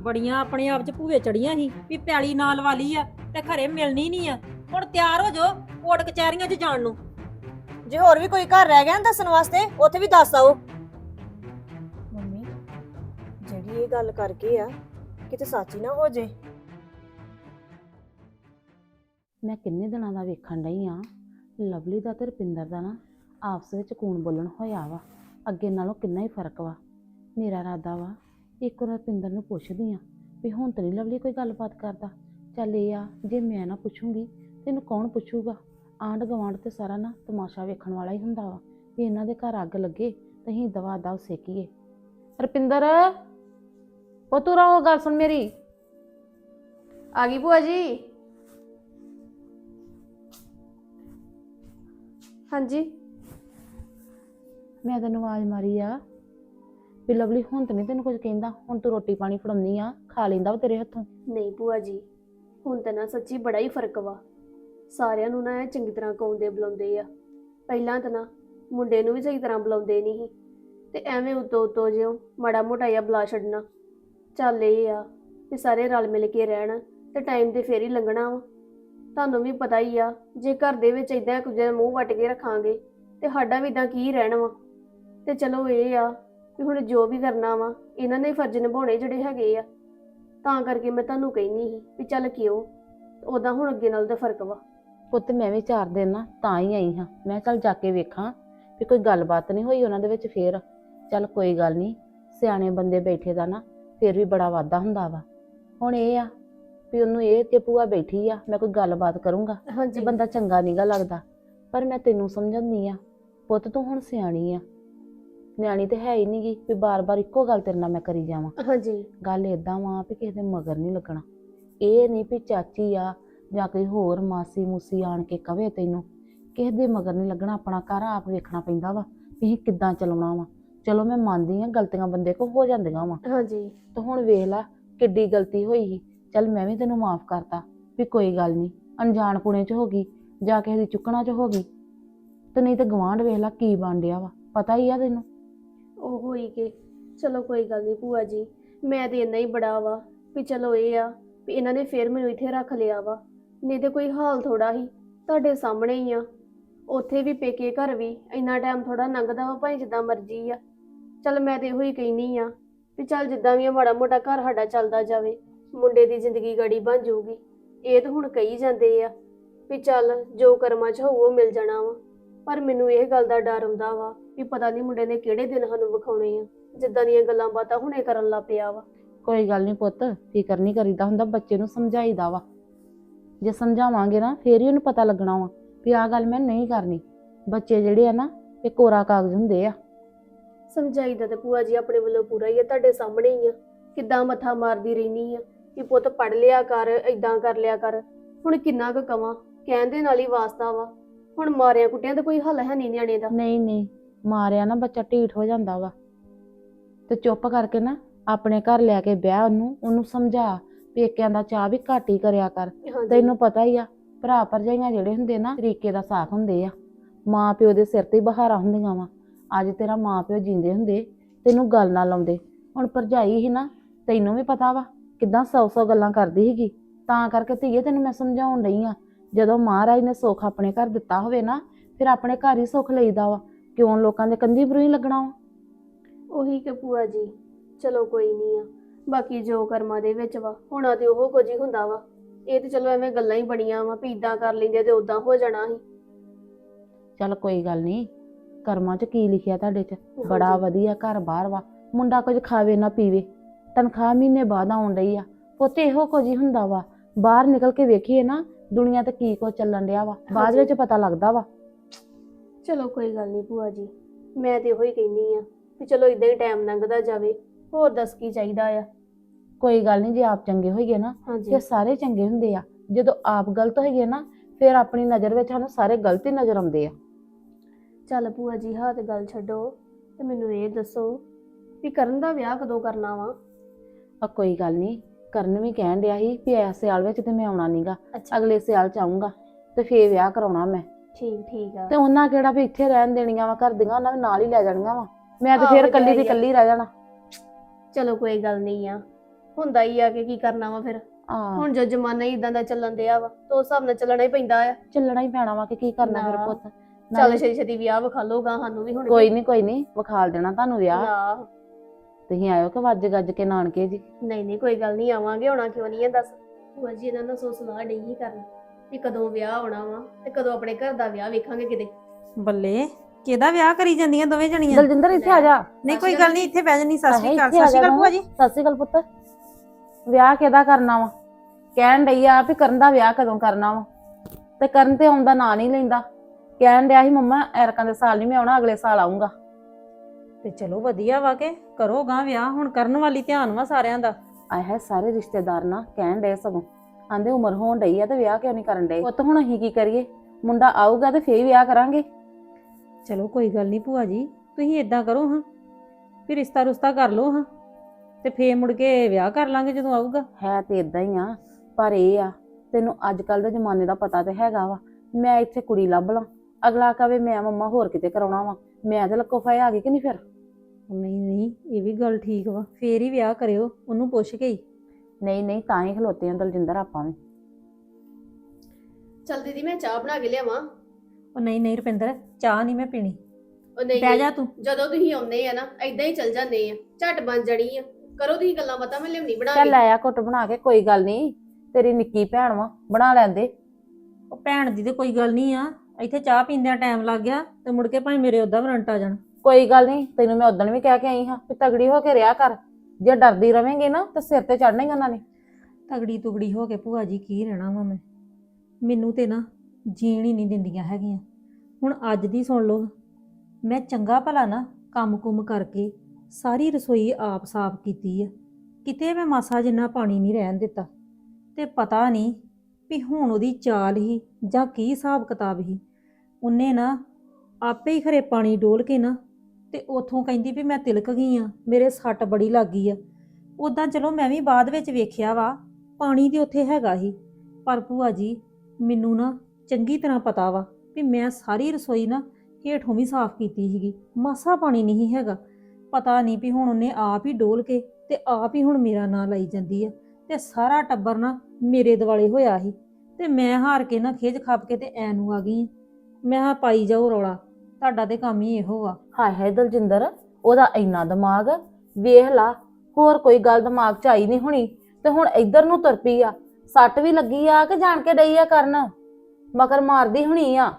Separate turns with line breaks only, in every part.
ਬੜੀਆਂ ਆਪਣੇ ਆਪ 'ਚ ਭੂਵੇ ਚੜੀਆਂ ਸੀ ਵੀ ਪੈਲੀ ਨਾਲ ਵਾਲੀ ਆ ਤੇ ਘਰੇ ਮਿਲਣੀ ਨਹੀਂ ਆ। ਹੁਣ ਤਿਆਰ ਹੋ ਜਾਓ ਕੋਰਟ ਕਚਹਿਰੀਆਂ 'ਚ ਜਾਣ ਨੂੰ।
ਜੇ ਹੋਰ ਵੀ ਕੋਈ ਘਰ ਰਹਿ ਗਿਆ ਨਾ ਦੱਸਣ ਵਾਸਤੇ ਉੱਥੇ ਵੀ ਦੱਸ ਆਓ। ਮੰਮੀ ਜਿਹੜੀ ਇਹ ਗੱਲ ਕਰਕੇ ਆ ਕਿਤੇ ਸੱਚੀ ਨਾ ਹੋ ਜੇ।
ਮੈਂ ਕਿੰਨੇ ਦਿਨਾਂ ਦਾ ਵੇਖਣ ਡਈ ਆ ਲਵਲੀ ਦਾ ਤੇ ਰੁਪਿੰਦਰ ਦਾ ਨਾ ਆਪਸ ਵਿੱਚ ਕੂਣ ਬੋਲਣ ਹੋਇਆ ਵਾ। ਅੱਗੇ ਨਾਲੋਂ ਕਿੰਨਾ ਹੀ ਫ਼ਰਕ ਵਾ। ਮੇਰਾ ਇਰਾਦਾ ਵਾ ਇੱਕ ਵਾਰ ਰੁਪਿੰਦਰ ਨੂੰ ਪੁੱਛਦੀ ਆ ਵੀ ਹੁਣ ਤਾਂ ਨਹੀਂ ਲਵਲੀ ਕੋਈ ਗੱਲਬਾਤ ਕਰਦਾ। ਚੱਲ ਇਹ ਆ, ਜੇ ਮੈਂ ਨਾ ਪੁੱਛੂੰਗੀ, ਤੈਨੂੰ ਕੌਣ ਪੁੱਛੂਗਾ? ਆਂਢ ਗੁਆਂਢ ਤੇ ਸਾਰਾ ਨਾ ਤਮਾਸ਼ਾ ਵੇਖਣ ਵਾਲਾ ਹੀ ਹੁੰਦਾ ਵਾ। ਵੀ ਇਹਨਾਂ ਦੇ ਘਰ ਅੱਗ ਲੱਗੇ, ਤੇ ਅਸੀਂ ਦਵਾ ਦਵ ਸੇਕੀਏ। ਰਪਿੰਦਰ! ਉਹ ਤੂੰ ਰਹੋ, ਗੱਲ ਸੁਣ ਮੇਰੀ।
ਆ ਗਈ ਭੂਆ ਜੀ। ਹਾਂਜੀ।
ਮੈਂ ਤੈਨੂੰ ਆਵਾਜ਼ ਮਾਰੀ ਆ। ਵੀ ਲਵਲੀ, ਹੁਣ ਤਾਂ ਨਹੀਂ ਤੈਨੂੰ ਕੁਝ ਕਹਿੰਦਾ। ਹੁਣ ਤੂੰ ਰੋਟੀ ਪਾਣੀ ਫੜਾਉਂਦੀ ਆ, ਖਾ ਲੈਂਦਾ ਵਾ ਤੇਰੇ ਹੱਥੋਂ।
ਨਹੀਂ ਭੂਆ ਜੀ, ਹੁਣ ਤਾਂ ਨਾ ਸੱਚੀ ਬੜਾ ਹੀ ਫ਼ਰਕ ਵਾ। ਸਾਰਿਆਂ ਨੂੰ ਨਾ ਇਹ ਚੰਗੀ ਤਰ੍ਹਾਂ ਕੌਂਦੇ ਬੁਲਾਉਂਦੇ ਆ। ਪਹਿਲਾਂ ਤਾਂ ਨਾ ਮੁੰਡੇ ਨੂੰ ਵੀ ਸਹੀ ਤਰ੍ਹਾਂ ਬੁਲਾਉਂਦੇ ਨਹੀਂ ਸੀ। ਤੇ ਐਵੇਂ ਉਤੋਂ ਉਤੋਂ ਜਿਉ ਮਾੜਾ ਮੋਟਾ ਜਿਹਾ ਬੁਲਾ ਛੱਡਣਾ। ਚੱਲ ਇਹ ਆ ਤੇ ਸਾਰੇ ਰਲ ਮਿਲ ਕੇ ਰਹਿਣ ਤੇ ਟਾਈਮ ਤੇ ਫੇਰ ਹੀ ਲੰਘਣਾ ਵਾ। ਤੁਹਾਨੂੰ ਵੀ ਪਤਾ ਹੀ ਆ, ਜੇ ਘਰ ਦੇ ਵਿੱਚ ਇਦਾਂ ਕੁਝ ਮੂੰਹ ਵੱਟ ਕੇ ਰੱਖਾਂਗੇ ਤੇ ਸਾਡਾ ਵੀ ਇਦਾਂ ਕੀ ਰਹਿਣਾ ਵਾ। ਤੇ ਚਲੋ ਇਹ ਆ ਵੀ ਹੁਣ ਜੋ ਵੀ ਕਰਨਾ ਵਾ ਇਹਨਾਂ ਨੇ ਫਰਜ਼ ਨਿਭਾਉਣੇ ਜਿਹੜੇ ਹੈਗੇ ਆ। ਤਾਂ ਕਰਕੇ ਮੈਂ ਤੁਹਾਨੂੰ ਕਹਿਨੀ ਸੀ ਵੀ ਚੱਲ ਕਿਉਂ ਉਦਾਂ ਹੁਣ ਅੱਗੇ ਨਾਲ ਦਾ ਫ਼ਰਕ ਵਾ।
ਪੁੱਤ ਮੈਂ ਵੀ ਚਾਰ ਦਿਨ ਨਾ ਤਾਂ ਹੀ ਆਈ ਹਾਂ। ਮੈਂ ਚੱਲ ਜਾ ਕੇ ਵੇਖਾਂ ਵੀ ਕੋਈ ਗੱਲਬਾਤ ਨਹੀਂ ਹੋਈ ਉਹਨਾਂ ਦੇ ਵਿੱਚ ਫੇਰ। ਚੱਲ ਕੋਈ ਗੱਲ ਨਹੀਂ ਸਿਆਣੇ ਬੰਦੇ ਬੈਠੇ ਦਾ ਨਾ ਫੇਰ ਵੀ ਬੜਾ ਵਾਧਾ ਹੁੰਦਾ ਵਾ। ਹੁਣ ਇਹ ਆ ਵੀ ਉਹਨੂੰ ਇਹ ਤੇ ਭੂਆ ਬੈਠੀ ਆ ਮੈਂ ਕੋਈ ਗੱਲਬਾਤ ਕਰੂੰਗਾ
ਹਾਂਜੀ।
ਬੰਦਾ ਚੰਗਾ ਨਹੀਂਗਾ ਲੱਗਦਾ। ਪਰ ਮੈਂ ਤੈਨੂੰ ਸਮਝਾਉਂਦੀ ਆ ਪੁੱਤ ਤੂੰ ਹੁਣ ਸਿਆਣੀ ਆ। ਨਿਆਣੀ ਤੇ ਹੈ ਹੀ ਨਹੀਂਗੀ ਵੀ ਬਾਰ-ਬਾਰ ਇੱਕੋ ਗੱਲ ਤੇਰੇ ਨਾਲ ਮੈਂ ਕਰੀ ਜਾਵਾਂ।
ਹਾਂਜੀ।
ਗੱਲ ਏਦਾਂ ਵਾ ਵੀ ਕਿਸੇ ਦੇ ਮਗਰ ਨਹੀਂ ਲੱਗਣਾ। ਇਹ ਨਹੀਂ ਵੀ ਚਾਚੀ ਆ ਜਾਂ ਕੋਈ ਹੋਰ ਮਾਸੀ ਮੂਸੀ ਆਣ ਕੇ ਕਵੇ ਤੈਨੂੰ। ਕਿਸੇ ਦੇ ਮਗਰ ਨਹੀਂ ਲੱਗਣਾ ਆਪਣਾ ਘਰ ਆਪ ਵੇਖਣਾ ਪੈਂਦਾ ਵਾ ਵੀ ਇਹ ਕਿੱਦਾਂ ਚਲਾਉਣਾ ਵਾ। ਚਲੋ ਮੈਂ ਮੰਨਦੀ ਆ ਗਲਤੀਆਂ ਬੰਦੇ ਕੋ ਹੋ ਜਾਂਦੀਆਂ ਵਾ।
ਹਾਂਜੀ।
ਤੇ ਹੁਣ ਵੇਖ ਲੈ ਕਿੱਡੀ ਗਲਤੀ ਹੋਈ ਸੀ। ਚੱਲ ਮੈਂ ਵੀ ਤੈਨੂੰ ਮਾਫ ਕਰਤਾ ਵੀ ਕੋਈ ਗੱਲ ਨਹੀਂ ਅਣਜਾਣ ਪੁਣੇ ਚ ਹੋ ਗਈ ਜਾਂ ਕਿਸੇ ਦੀ ਚੁੱਕਣਾ ਚ ਹੋ ਗਈ। ਤੇ ਨਹੀਂ ਤੇ ਗਵਾਂਢ ਵੇਖ ਲੈ ਕੀ ਬਣ ਡਿਆ ਵਾ। ਪਤਾ ਹੀ ਆ ਤੈਨੂੰ।
ਉਹ ਹੋਈ ਕਿ ਚਲੋ ਕੋਈ ਗੱਲ ਨਹੀਂ ਭੂਆ ਜੀ, ਮੈਂ ਤੇ ਇੰਨਾ ਹੀ ਬੜਾ ਵਾ ਵੀ ਚਲੋ ਇਹ ਆ ਵੀ ਇਹਨਾਂ ਨੇ ਫੇਰ ਮੈਨੂੰ ਇੱਥੇ ਰੱਖ ਲਿਆ ਵਾ, ਨਹੀਂ ਤੇ ਕੋਈ ਹਾਲ ਥੋੜਾ ਹੀ, ਤੁਹਾਡੇ ਸਾਹਮਣੇ ਹੀ ਆ। ਉੱਥੇ ਵੀ ਪੇਕੇ ਘਰ ਵੀ ਇੰਨਾ ਟਾਈਮ ਥੋੜਾ ਲੰਘਦਾ ਵਾ ਭਾਈ ਜਿੱਦਾਂ ਮਰਜ਼ੀ ਆ। ਚਲ ਮੈਂ ਤੇ ਇਹੋ ਹੀ ਕਹਿਨੀ ਆ ਵੀ ਚੱਲ ਜਿੱਦਾਂ ਵੀ ਆ ਮਾੜਾ ਮੋਟਾ ਘਰ ਸਾਡਾ ਚੱਲਦਾ ਜਾਵੇ, ਮੁੰਡੇ ਦੀ ਜ਼ਿੰਦਗੀ ਗੜੀ ਬਣ ਜਾਊਗੀ। ਇਹ ਤਾਂ ਹੁਣ ਕਹੀ ਜਾਂਦੇ ਆ ਵੀ ਚੱਲ ਜੋ ਕਰਮਾਂ 'ਚ ਹੋਊ ਉਹ ਮਿਲ ਜਾਣਾ ਵਾ, ਪਰ ਮੈਨੂੰ ਇਹ ਗੱਲ ਦਾ ਡਰ ਹੁੰਦਾ ਵਾ ਵੀ ਪਤਾ ਨਹੀਂ ਮੁੰਡੇ ਨੇ ਕਿਹੜੇ ਦਿਨ ਸਾਨੂੰ ਵਿਖਾਉਣੇ ਆ। ਜਿੱਦਾਂ ਦੀਆਂ ਗੱਲਾਂ ਬਾਤਾਂ ਹੁਣੇ ਕਰਨ ਲੱਗ ਪਿਆ ਵਾ।
ਕੋਈ ਗੱਲ ਨਹੀਂ ਪੁੱਤ ਫਿਕਰ ਨਹੀਂ ਕਰੀਦਾ ਹੁੰਦਾ ਬੱਚੇ ਨੂੰ ਸਮਝਾਈਦਾ ਵਾ। ਜੇ ਸਮਝਾਵਾਂਗੇ ਨਾ ਫੇਰ ਹੀ ਉਹਨੂੰ ਪਤਾ ਲੱਗਣਾ ਵਾ ਵੀ ਆਹ ਗੱਲ ਮੈਂ ਨਹੀਂ ਕਰਨੀ। ਬੱਚੇ ਜਿਹੜੇ ਆ ਨਾ ਇਹ ਕੋਰਾ ਕਾਗਜ਼ ਹੁੰਦੇ ਆ।
ਸਮਝਾਈਦਾ ਤੇ ਭੂਆ ਜੀ ਆਪਣੇ ਵੱਲੋਂ ਪੂਰਾ ਹੀ ਆ ਤੁਹਾਡੇ ਸਾਹਮਣੇ ਹੀ ਆ। ਕਿੱਦਾਂ ਮੱਥਾ ਮਾਰਦੀ ਰਹਿਨੀ ਆ ਕਿ ਪੁੱਤ ਪੜ ਲਿਆ ਕਰ ਏਦਾਂ ਕਰ ਲਿਆ ਕਰ। ਹੁਣ ਕਿੰਨਾ ਕੁ ਕਵਾਂ ਕਹਿਣ ਦੇ ਨਾਲ ਹੀ ਵਾਸਤਾ ਵਾ। ਹੁਣ ਮਾਰਿਆ ਕੁੱਟਿਆਂ ਦਾ ਕੋਈ ਹੱਲ ਹੈ ਨਹੀਂ ਨਿਆਣੇ ਦਾ।
ਨਹੀਂ ਨਹੀਂ ਮਾਰਿਆ ਨਾ ਬੱਚਾ ਢੀਠ ਹੋ ਜਾਂਦਾ ਵਾ। ਤੇ ਚੁੱਪ ਕਰਕੇ ਨਾ ਆਪਣੇ ਘਰ ਲੈ ਕੇ ਵਿਆਹ ਉਹਨੂੰ ਉਹਨੂੰ ਸਮਝਾ ਪੇਕਿਆਂ ਦਾ ਚਾਹ ਵੀ ਘੱਟ ਹੀ ਕਰਿਆ ਕਰ।
ਹਾਂਜੀ।
ਤੈਨੂੰ ਪਤਾ ਹੀ ਆ ਭਰਾ ਭਰਜਾਈਆਂ ਜਿਹੜੇ ਹੁੰਦੇ ਨਾ ਤਰੀਕੇ ਦਾ ਸਾਥ ਹੁੰਦੇ ਆ। ਮਾਂ ਪਿਓ ਦੇ ਸਿਰ ਤੇ ਬਹਾਰਾ ਹੁੰਦੀਆਂ ਵਾ। ਅੱਜ ਤੇਰਾ ਮਾਂ ਪਿਓ ਜਿੰਦੇ ਹੁੰਦੇ ਤੈਨੂੰ ਗੱਲ ਨਾ ਲਾਉਂਦੇ। ਹੁਣ ਭਰਜਾਈ ਹੀ ਨਾ ਤੈਨੂੰ ਵੀ ਪਤਾ ਵਾ ਕਿਦਾਂ ਸੌ ਸੌ ਗੱਲਾਂ ਕਰਦੀ ਸੀਗੀ। ਤਾਂ ਕਰਕੇ ਧੀਏ ਤੈਨੂੰ ਮੈਂ ਸਮਝਾਉਣ ਡਈ ਆ ਜਦੋਂ ਮਹਾਰਾਜ ਨੇ ਸੁੱਖ ਆਪਣੇ ਘਰ ਦਿੱਤਾ ਹੋਵੇ ਨਾ ਫਿਰ ਆਪਣੇ ਘਰ ਹੀ ਸੁੱਖ ਲਈਦਾ ਵਾ। ਕਿਉਂ ਲੋਕਾਂ ਦੇ ਕੰਧੀ ਬਰੂਈ ਲੱਗਣਾ ਵਾ?
ਉਹੀ ਕਿ ਭੂਆ ਜੀ ਚਲੋ ਕੋਈ ਨਹੀਂ ਆ ਬਾਕੀ ਜੋ ਕਰਮਾਂ ਦੇ ਵਿੱਚ ਵਾ ਹੋਣਾ ਤੇ ਉਹ ਕੁਝ ਹੀ ਹੁੰਦਾ ਵਾ। ਇਹ ਤੇ ਚਲੋ ਐਵੇਂ ਗੱਲਾਂ ਹੀ ਬਣੀਆਂ ਵਾ ਵੀ ਇਦਾਂ ਕਰ ਲੈਂਦੇ ਤੇ ਉਦਾਂ ਹੋ ਜਾਣਾ ਸੀ।
ਚੱਲ ਕੋਈ ਗੱਲ ਨਹੀਂ ਕਰਮਾਂ 'ਚ ਕੀ ਲਿਖਿਆ ਤੁਹਾਡੇ 'ਚ? ਬੜਾ ਵਧੀਆ ਘਰ ਬਾਹਰ ਵਾ ਮੁੰਡਾ ਕੁਝ ਖਾਵੇ ਨਾ ਪੀਵੇ ਤਨਖਾਹ ਮਹੀਨੇ ਬਾਅਦ ਆਉਣ ਡਈ ਆ। ਪੁੱਤੇ ਇਹੋ ਕੁਝ ਹੀ ਹੁੰਦਾ ਵਾ ਬਾਹਰ ਨਿਕਲ ਕੇ ਵੇਖੀਏ ਨਾ ਦੁਨੀਆ ਤੇ ਕੀ ਕੁਝ ਚੱਲਣ ਡਿਆ ਵਾ ਬਾਅਦ। ਵਿੱਚ ਪਤਾ ਲੱਗਦਾ ਵਾ।
ਚਲੋ ਕੋਈ ਗੱਲ ਨਹੀਂ ਭੂਆ ਜੀ ਮੈਂ ਤੇ ਉਹੀ ਕਹਿੰਨੀ ਆ ਵੀ ਚਲੋ ਇਦਾਂ ਹੀ ਟਾਈਮ ਲੰਘਦਾ ਜਾਵੇ ਹੋਰ ਦੱਸ ਕੀ ਚਾਹੀਦਾ ਆ?
ਕੋਈ ਗੱਲ ਨਹੀਂ ਜੇ ਆਪ ਚੰਗੇ ਹੋਈਏ ਨਾ
ਹਾਂਜੀ।
ਤੇ ਸਾਰੇ ਚੰਗੇ ਹੁੰਦੇ ਆ। ਜਦੋਂ ਆਪ ਗਲਤ ਹੋਈਏ ਨਾ ਫਿਰ ਆਪਣੀ ਨਜ਼ਰ ਵਿੱਚ ਸਾਨੂੰ ਸਾਰੇ ਗਲਤ ਹੀ ਨਜ਼ਰ ਆਉਂਦੇ ਆ।
ਚੱਲ ਭੂਆ ਜੀ ਹਾਂ ਤੇ ਗੱਲ ਛੱਡੋ ਤੇ ਮੈਨੂੰ ਇਹ ਦੱਸੋ ਵੀ ਕਰਨ ਦਾ ਵਿਆਹ ਕਦੋਂ ਕਰਨਾ ਵਾ?
ਆ ਕੋਈ ਗੱਲ ਨਹੀਂ ਕਰਨ ਵੀ ਕਹਿਣ ਡਿਆ ਸੀ ਵੀ ਐਸ ਸਿਆਲ ਵਿੱਚ ਤੇ ਮੈਂ ਆਉਣਾ ਨਹੀਂਗਾ
ਅੱਛਾ।
ਅਗਲੇ ਸਿਆਲ ਚ ਆਉਂਗਾ ਤੇ ਫੇਰ ਵਿਆਹ ਕਰਾਉਣਾ ਮੈਂ।
ਠੀਕ ਠੀਕ ਆ।
ਤੇ ਉਹਨਾਂ ਕਿਹੜਾ ਵੀ ਇੱਥੇ ਰਹਿਣ ਦੇਣੀਆਂ ਵਾ ਘਰ ਦੀਆਂ ਉਹਨਾਂ ਵੀ ਨਾਲ ਹੀ ਲੈ ਜਾਣੀਆਂ ਵਾ। ਮੈਂ ਤੇ
ਆਹੋ,
ਫੇਰ
ਇਹ ਤਾਂ
ਕੱਲੀ
ਹੈ
ਦੀ
ਹੀ ਆ।
ਕੱਲੀ ਰਹਿ ਜਾਣਾ।
ਚਲੋ ਕੋਈ ਗੱਲ ਨਹੀਂ ਆ। ਹੁੰਦਾ ਹੀ ਆ ਕਿ ਕੀ ਕਰਨਾ ਵਾ ਫਿਰ।
ਆ
ਹੁਣ ਜੋ ਜ਼ਮਾਨਾ ਹੀ ਇਦਾਂ ਦਾ ਚੱਲਣ ਦਿਆ ਵਾ ਤੇ ਉਸ ਹਿਸਾਬ ਨਾਲ ਚੱਲਣਾ ਹੀ ਪੈਂਦਾ ਆ।
ਚੱਲਣਾ ਹੀ ਪੈਣਾ ਵਾ ਕਿ ਕੀ ਕਰਨਾ ਫਿਰ
ਨਾ।
ਪੁੱਤ।
ਚੱਲ
ਨਾਲੇ-
ਛੇਤੀ ਛੇਤੀ ਵਿਆਹ ਵਿਖਾ ਲਓਗਾ ਸਾਨੂੰ ਵੀ ਹੁਣ
ਕੋਈ ਨਹੀਂ ਕੋਈ ਨਹੀਂ ਵਿਖਾਲ ਦੇਣਾ ਤੁਹਾਨੂੰ ਵਿਆਹ।
ਨਾ
ਤੁਸੀਂ ਆਇਓ ਕਿ ਵੱਜ ਗੱਜ ਕੇ ਨਾਨਕੇ ਜੀ।
ਨਹੀਂ ਨਹੀਂ ਕੋਈ ਗੱਲ ਨਹੀਂ ਆਵਾਂਗੇ ਹੋਣਾ ਕਿਉਂ ਨਹੀਂ ਹੈ ਦੱਸ। ਭੂਆ ਜੀ ਇਹਨਾਂ ਨਾਲ ਸੋ ਸਲਾਹ ਡਈ ਹੀ ਕਰਨ। ਵੀ ਕਦੋਂ ਵਿਆਹ ਹੋਣਾ ਵਾ ਤੇ ਕਦੋਂ ਆਪਣੇ ਘਰ ਦਾ ਵਿਆਹ ਵੇਖਾਂਗੇ ਕਿਤੇ।
ਬੱਲੇ ਕਿਹਦਾ ਵਿਆਹ ਕਰੀ ਜਾਂਦੀਆਂ ਦੋਵੇਂ ਜਣੀਆਂ?
ਦਲਜਿੰਦਰ ਇੱਥੇ ਆ ਜਾ।
ਨਹੀਂ ਕੋਈ ਗੱਲ ਨਹੀਂ ਇੱਥੇ ਬਹਿ ਜਣੀ ਸਤਿ ਸ਼੍ਰੀ ਅਕਾਲ ਸਤਿ ਸ਼੍ਰੀ ਅਕਾਲ
ਜਾ
ਭੂਆ ਜੀ।
ਸਤਿ ਸ਼੍ਰੀ ਅਕਾਲ ਪੁੱਤ। ਵਿਆਹ ਕਿਹਦਾ ਕਰਨਾ ਵਾ? ਕਹਿਣ ਡਈ ਆ ਵੀ ਕਰਨ ਦਾ ਵਿਆਹ ਕਦੋਂ ਕਰਨਾ ਵਾ? ਤੇ ਕਰਨ ਤੇ ਆਉਂਦਾ ਨਾਂ ਨਹੀਂ ਲੈਂਦਾ। ਕਹਿਣ ਡਿਆ ਸੀ ਮੰਮਾ ਐਰਕਾਂ ਦੇ ਸਾਲ ਨਹੀਂ ਮੈਂ ਆਉਣਾ ਅਗਲੇ ਸਾਲ ਆਉਂਗਾ
ਤੇ ਚਲੋ ਵਧੀਆ ਵਾ ਕੇ ਕਰੋ ਗਾਂ ਵਿਆਹ ਹੁਣ ਕਰਨ ਵਾਲੀ ਧਿਆਨ ਵਾ ਸਾਰਿਆਂ ਦਾ।
ਆਏ ਹੈ ਸਾਰੇ ਰਿਸ਼ਤੇਦਾਰ ਨਾ ਕਹਿਣ ਡਏ ਸਗੋਂ। ਆਂਦੇ ਉਮਰ ਹੋਣ ਡਈ ਆ ਤੇ ਵਿਆਹ ਕਿਉਂ ਨਹੀਂ ਕਰਨ ਡਏ? ਪੁੱਤ ਹੁਣ ਅਸੀਂ ਕੀ ਕਰੀਏ? ਮੁੰਡਾ ਆਊਗਾ ਤੇ ਫੇਰ ਵਿਆਹ ਕਰਾਂਗੇ।
ਚਲੋ ਕੋਈ ਗੱਲ ਨਹੀਂ ਭੂਆ ਜੀ ਤੁਸੀਂ ਇਦਾਂ ਕਰੋ ਹਾਂ। ਫਿਰ ਰਿਸ਼ਤਾ ਰੁਸ਼ਤਾ ਕਰ ਲਓ ਹਾਂ ਤੇ ਫੇਰ ਮੁੜ ਕੇ ਵਿਆਹ ਕਰ ਲਾਂਗੇ ਜਦੋਂ ਆਊਗਾ।
ਹੈ ਤੇ ਇਦਾਂ ਹੀ ਆ ਪਰ ਇਹ ਆ ਤੈਨੂੰ ਅੱਜ ਕੱਲ ਦੇ ਜ਼ਮਾਨੇ ਦਾ ਪਤਾ ਤੇ ਹੈਗਾ ਵਾ। ਮੈਂ ਇੱਥੇ ਕੁੜੀ ਲੱਭ ਲਾਂ ਅਗਲਾ ਕਵੇ ਮੈਂ ਮੰਮਾ ਹੋਰ ਕਿਤੇ ਕਰਾਉਣਾ ਵਾ ਮੈਂ ਤੇ ਲੱਕੋ ਫਾਇ ਆ ਗਈ ਕਿ ਨਹੀਂ ਫਿਰ?
ਨਹੀਂ ਨਹੀਂ ਇਹ ਵੀ ਗੱਲ ਠੀਕ ਵਾ ਫੇਰ ਹੀ ਵਿਆਹ ਕਰਿਓ ਉਹਨੂੰ ਪੁੱਛ ਕੇ ਹੀ।
ਨਹੀਂ ਨਹੀਂ ਤਾਂ ਹੀ ਖਲੋਤੇ ਆਂ ਦਲਜਿੰਦਰ ਆਪਾਂ ਵੀ।
ਚੱਲ ਦੀਦੀ ਮੈਂ ਚਾਹ ਬਣਾ ਕੇ ਲਿਆਵਾਂ।
ਉਹ ਨਹੀਂ ਨਹੀਂ ਰੁਪਿੰਦਰ ਚਾਹ ਨਹੀਂ ਮੈਂ ਪੀਣੀ।
ਉਹ ਨਹੀਂ
ਬਹਿ ਜਾ ਤੂੰ।
ਜਦੋਂ ਤੁਸੀਂ ਆਉਂਦੇ ਆ ਨਾ ਐਦਾਂ ਹੀ ਚੱਲ ਜਾਂਦੇ ਆ। ਝਟ ਬਣ ਜਣੀ ਆ। ਕਰੋ ਤੁਸੀਂ ਗੱਲਾਂ ਪਤਾ ਮੈਂ ਲਿਆਉਣੀ ਬਣਾ
ਚੱਲ
ਕੇ
ਆਇਆ ਘੁੱਟ ਬਣਾ ਕੇ ਕੋਈ ਗੱਲ ਨਹੀਂ। ਤੇਰੀ ਨਿੱਕੀ ਭੈਣ ਵਾ ਬਣਾ ਲੈਂਦੇ।
ਉਹ ਭੈਣ ਦੀ ਤੇ ਕੋਈ ਗੱਲ ਨਹੀਂ ਆ। ਇੱਥੇ ਚਾਹ ਪੀਂਦਿਆਂ ਟਾਈਮ ਲੱਗ ਗਿਆ ਤੇ ਮੁੜ ਕੇ ਭਾਵੇਂ ਮੇਰੇ ਉਦਾਂ ਵਰੰਟ ਆ ਜਾਣ।
ਕੋਈ ਗੱਲ ਨਹੀਂ ਤੈਨੂੰ ਮੈਂ ਉਦੋਂ ਵੀ ਕਹਿ ਕੇ ਆਈ ਹਾਂ ਵੀ ਤਗੜੀ ਹੋ ਕੇ ਰਿਹਾ ਕਰ। ਜੇ ਡਰਦੀ ਰਵੇਂਗੀ ਨਾ ਤਾਂ ਸਿਰ ਤੇ ਚੜਨਾ ਹੀ ਉਹਨਾਂ ਨੇ।
ਤਗੜੀ ਤੁਗੜੀ ਹੋ ਕੇ ਭੂਆ ਜੀ ਕੀ ਰਹਿਣਾ ਵਾ ਮੈਂ? ਮੈਨੂੰ ਤੇ ਨਾ ਜੀਣ ਹੀ ਨਹੀਂ ਦਿੰਦੀਆਂ ਹੈਗੀਆਂ। ਹੁਣ ਅੱਜ ਦੀ ਸੁਣ ਲਓ। ਮੈਂ ਚੰਗਾ ਭਲਾ ਨਾ ਕੰਮ-ਕੁਮ ਕਰਕੇ ਸਾਰੀ ਰਸੋਈ ਆਪ ਸਾਫ਼ ਕੀਤੀ ਆ। ਕਿਤੇ ਮੈਂ ਮਾਸਾ ਜਿੰਨਾ ਪਾਣੀ ਨਹੀਂ ਰਹਿਣ ਦਿੱਤਾ। ਤੇ ਪਤਾ ਨਹੀਂ ਵੀ ਹੁਣ ਉਹਦੀ ਚਾਲ ਹੀ ਜਾਂ ਕੀ ਹਿਸਾਬ ਕਿਤਾਬ ਹੀ। ਉਹਨੇ ਨਾ ਆਪੇ ਹੀ ਖਰੇ ਪਾਣੀ ਡੋਲ ਕੇ ਨਾ ਤੇ ਉਥੋਂ ਕਹਿੰਦੀ ਵੀ ਮੈਂ ਤਿਲਕ ਗਈ ਆ, ਮੇਰੇ ਸੱਟ ਬੜੀ ਲੱਗ ਗਈ ਆ। ਉਦਾਂ ਚਲੋ ਮੈਂ ਵੀ ਬਾਅਦ ਵਿੱਚ ਵੇਖਿਆ ਵਾ, ਪਾਣੀ ਤੇ ਉੱਥੇ ਹੈਗਾ ਹੀ ਪਰ ਭੂਆ ਜੀ, ਮੈਨੂੰ ਨਾ ਚੰਗੀ ਤਰ੍ਹਾਂ ਪਤਾ ਵਾ ਵੀ ਮੈਂ ਸਾਰੀ ਰਸੋਈ ਨਾ ਹੇਠੋਂ ਵੀ ਸਾਫ਼ ਕੀਤੀ ਸੀਗੀ, ਮਾਸਾ ਪਾਣੀ ਨਹੀਂ ਹੈਗਾ। ਪਤਾ ਨਹੀਂ ਵੀ ਹੁਣ ਉਹਨੇ ਆਪ ਹੀ ਡੋਲ ਕੇ ਤੇ ਆਪ ਹੀ ਹੁਣ ਮੇਰਾ ਨਾਂ ਲਾਈ ਜਾਂਦੀ ਆ ਤੇ ਸਾਰਾ ਟੱਬਰ ਨਾ ਮੇਰੇ ਦਿਵਾਲੇ ਹੋਇਆ ਸੀ ਤੇ ਮੈਂ ਹਾਰ ਕੇ ਨਾ ਖੇਜ ਖਾਪ ਕੇ ਤੇ ਐ ਨੂੰ ਆ ਗਈ ਆਂ। ਮੈਂ ਹਾਂ ਪਾਈ ਜਾਓ ਰੌਲਾ। ਤੁਹਾਡਾ ਤੇ ਕੰਮ ਹੀ ਇਹੋ ਆ।
ਹਾਏ ਹਾਏ ਦਲਜਿੰਦਰ, ਉਹਦਾ ਇੰਨਾ ਦਿਮਾਗ ਵੇਖ ਲਾ, ਹੋਰ ਕੋਈ ਗੱਲ ਦਿਮਾਗ 'ਚ ਆਈ ਨਹੀਂ ਹੋਣੀ। ਤੇ ਹੁਣ ਇੱਧਰ ਨੂੰ ਤੁਰ ਪਈ ਆ। ਸੱਟ ਵੀ ਲੱਗੀ ਆ ਕਿ ਜਾਣ ਕੇ ਡਈ ਆ ਕਰਨ? ਮਗਰ ਮਾਰਦੀ ਹੋਣੀ ਆ।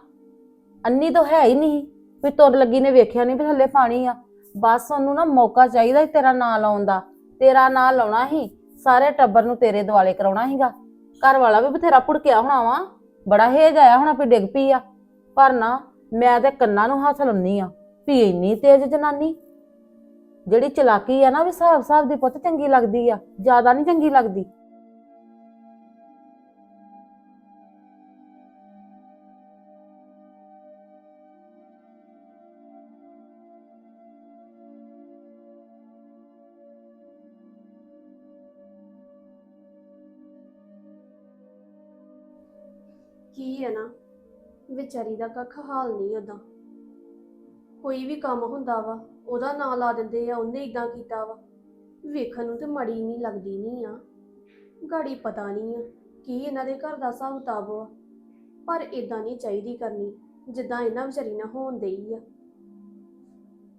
ਅੰਨੀ ਤਾਂ ਹੈ ਹੀ ਨਹੀਂ। ਵੀ ਤੁਰ ਲੱਗੀ ਨੇ ਵੇਖਿਆ ਨਹੀਂ ਵੀ ਥੱਲੇ ਪਾਣੀ ਆ। ਬਸ ਉਹਨੂੰ ਨਾ ਮੌਕਾ ਚਾਹੀਦਾ ਸੀ ਤੇਰਾ ਨਾਂ ਲਾਉਣ ਦਾ। ਤੇਰਾ ਨਾਂ ਲਾਉਣਾ ਹੀ ਸਾਰੇ ਟੱਬਰ ਨੂੰ ਤੇਰੇ ਦਿਵਾਲੇ ਕਰਾਉਣਾ ਸੀਗਾ। ਘਰ ਵਾਲਾ ਵੀ ਬਥੇਰਾ ਭੁੜਕਿਆ ਹੋਣਾ ਵਾ। ਬੜਾ ਹੇਜ ਆਇਆ ਹੋਣਾ ਵੀ ਡਿੱਗ ਪਈ ਆ। ਪਰ ਨਾ ਮੈਂ ਤੇ ਕੰਨਾਂ ਨੂੰ ਹੱਥ ਲਾਉਣੀ ਆ, ਵੀ ਇੰਨੀ ਤੇਜ਼ ਜਨਾਨੀ। ਜਿਹੜੀ ਚਲਾਕੀ ਆ ਨਾ ਵੀ ਹਿਸਾਬ ਹਿਸਾਬ ਦੀ ਪੁੱਤ ਚੰਗੀ ਲੱਗਦੀ ਆ, ਜ਼ਿਆਦਾ ਨਹੀਂ ਚੰਗੀ ਲੱਗਦੀ।
ਵਿਚਾਰੀ ਦਾ ਕੱਖ ਹਾਲ ਨਹੀਂ ਓਦਾਂ। ਕੋਈ ਵੀ ਕੰਮ ਹੁੰਦਾ ਵਾ, ਉਹਦਾ ਨਾਂ ਲਾ ਦਿੰਦੇ ਆ, ਉਹਨੇ ਇਦਾਂ ਕੀਤਾ ਵਾ। ਵੇਖਣ ਨੂੰ ਤੇ ਮੜੀ ਨਹੀਂ ਲੱਗਦੀ ਨਹੀਂ ਆ। ਗਾੜੀ ਪਤਾ ਨਹੀਂ ਆ ਕੀ ਇਹਨਾਂ ਦੇ ਘਰ ਦਾ ਹਿਸਾਬ ਕਿਤਾਬ ਵਾ। ਪਰ ਇਦਾਂ ਨਹੀਂ ਚਾਹੀਦੀ ਕਰਨੀ, ਜਿੱਦਾਂ ਇਹਨਾਂ ਵਿਚਾਰੀ ਨਾਲ ਹੋਣ ਦੇਈ ਆ।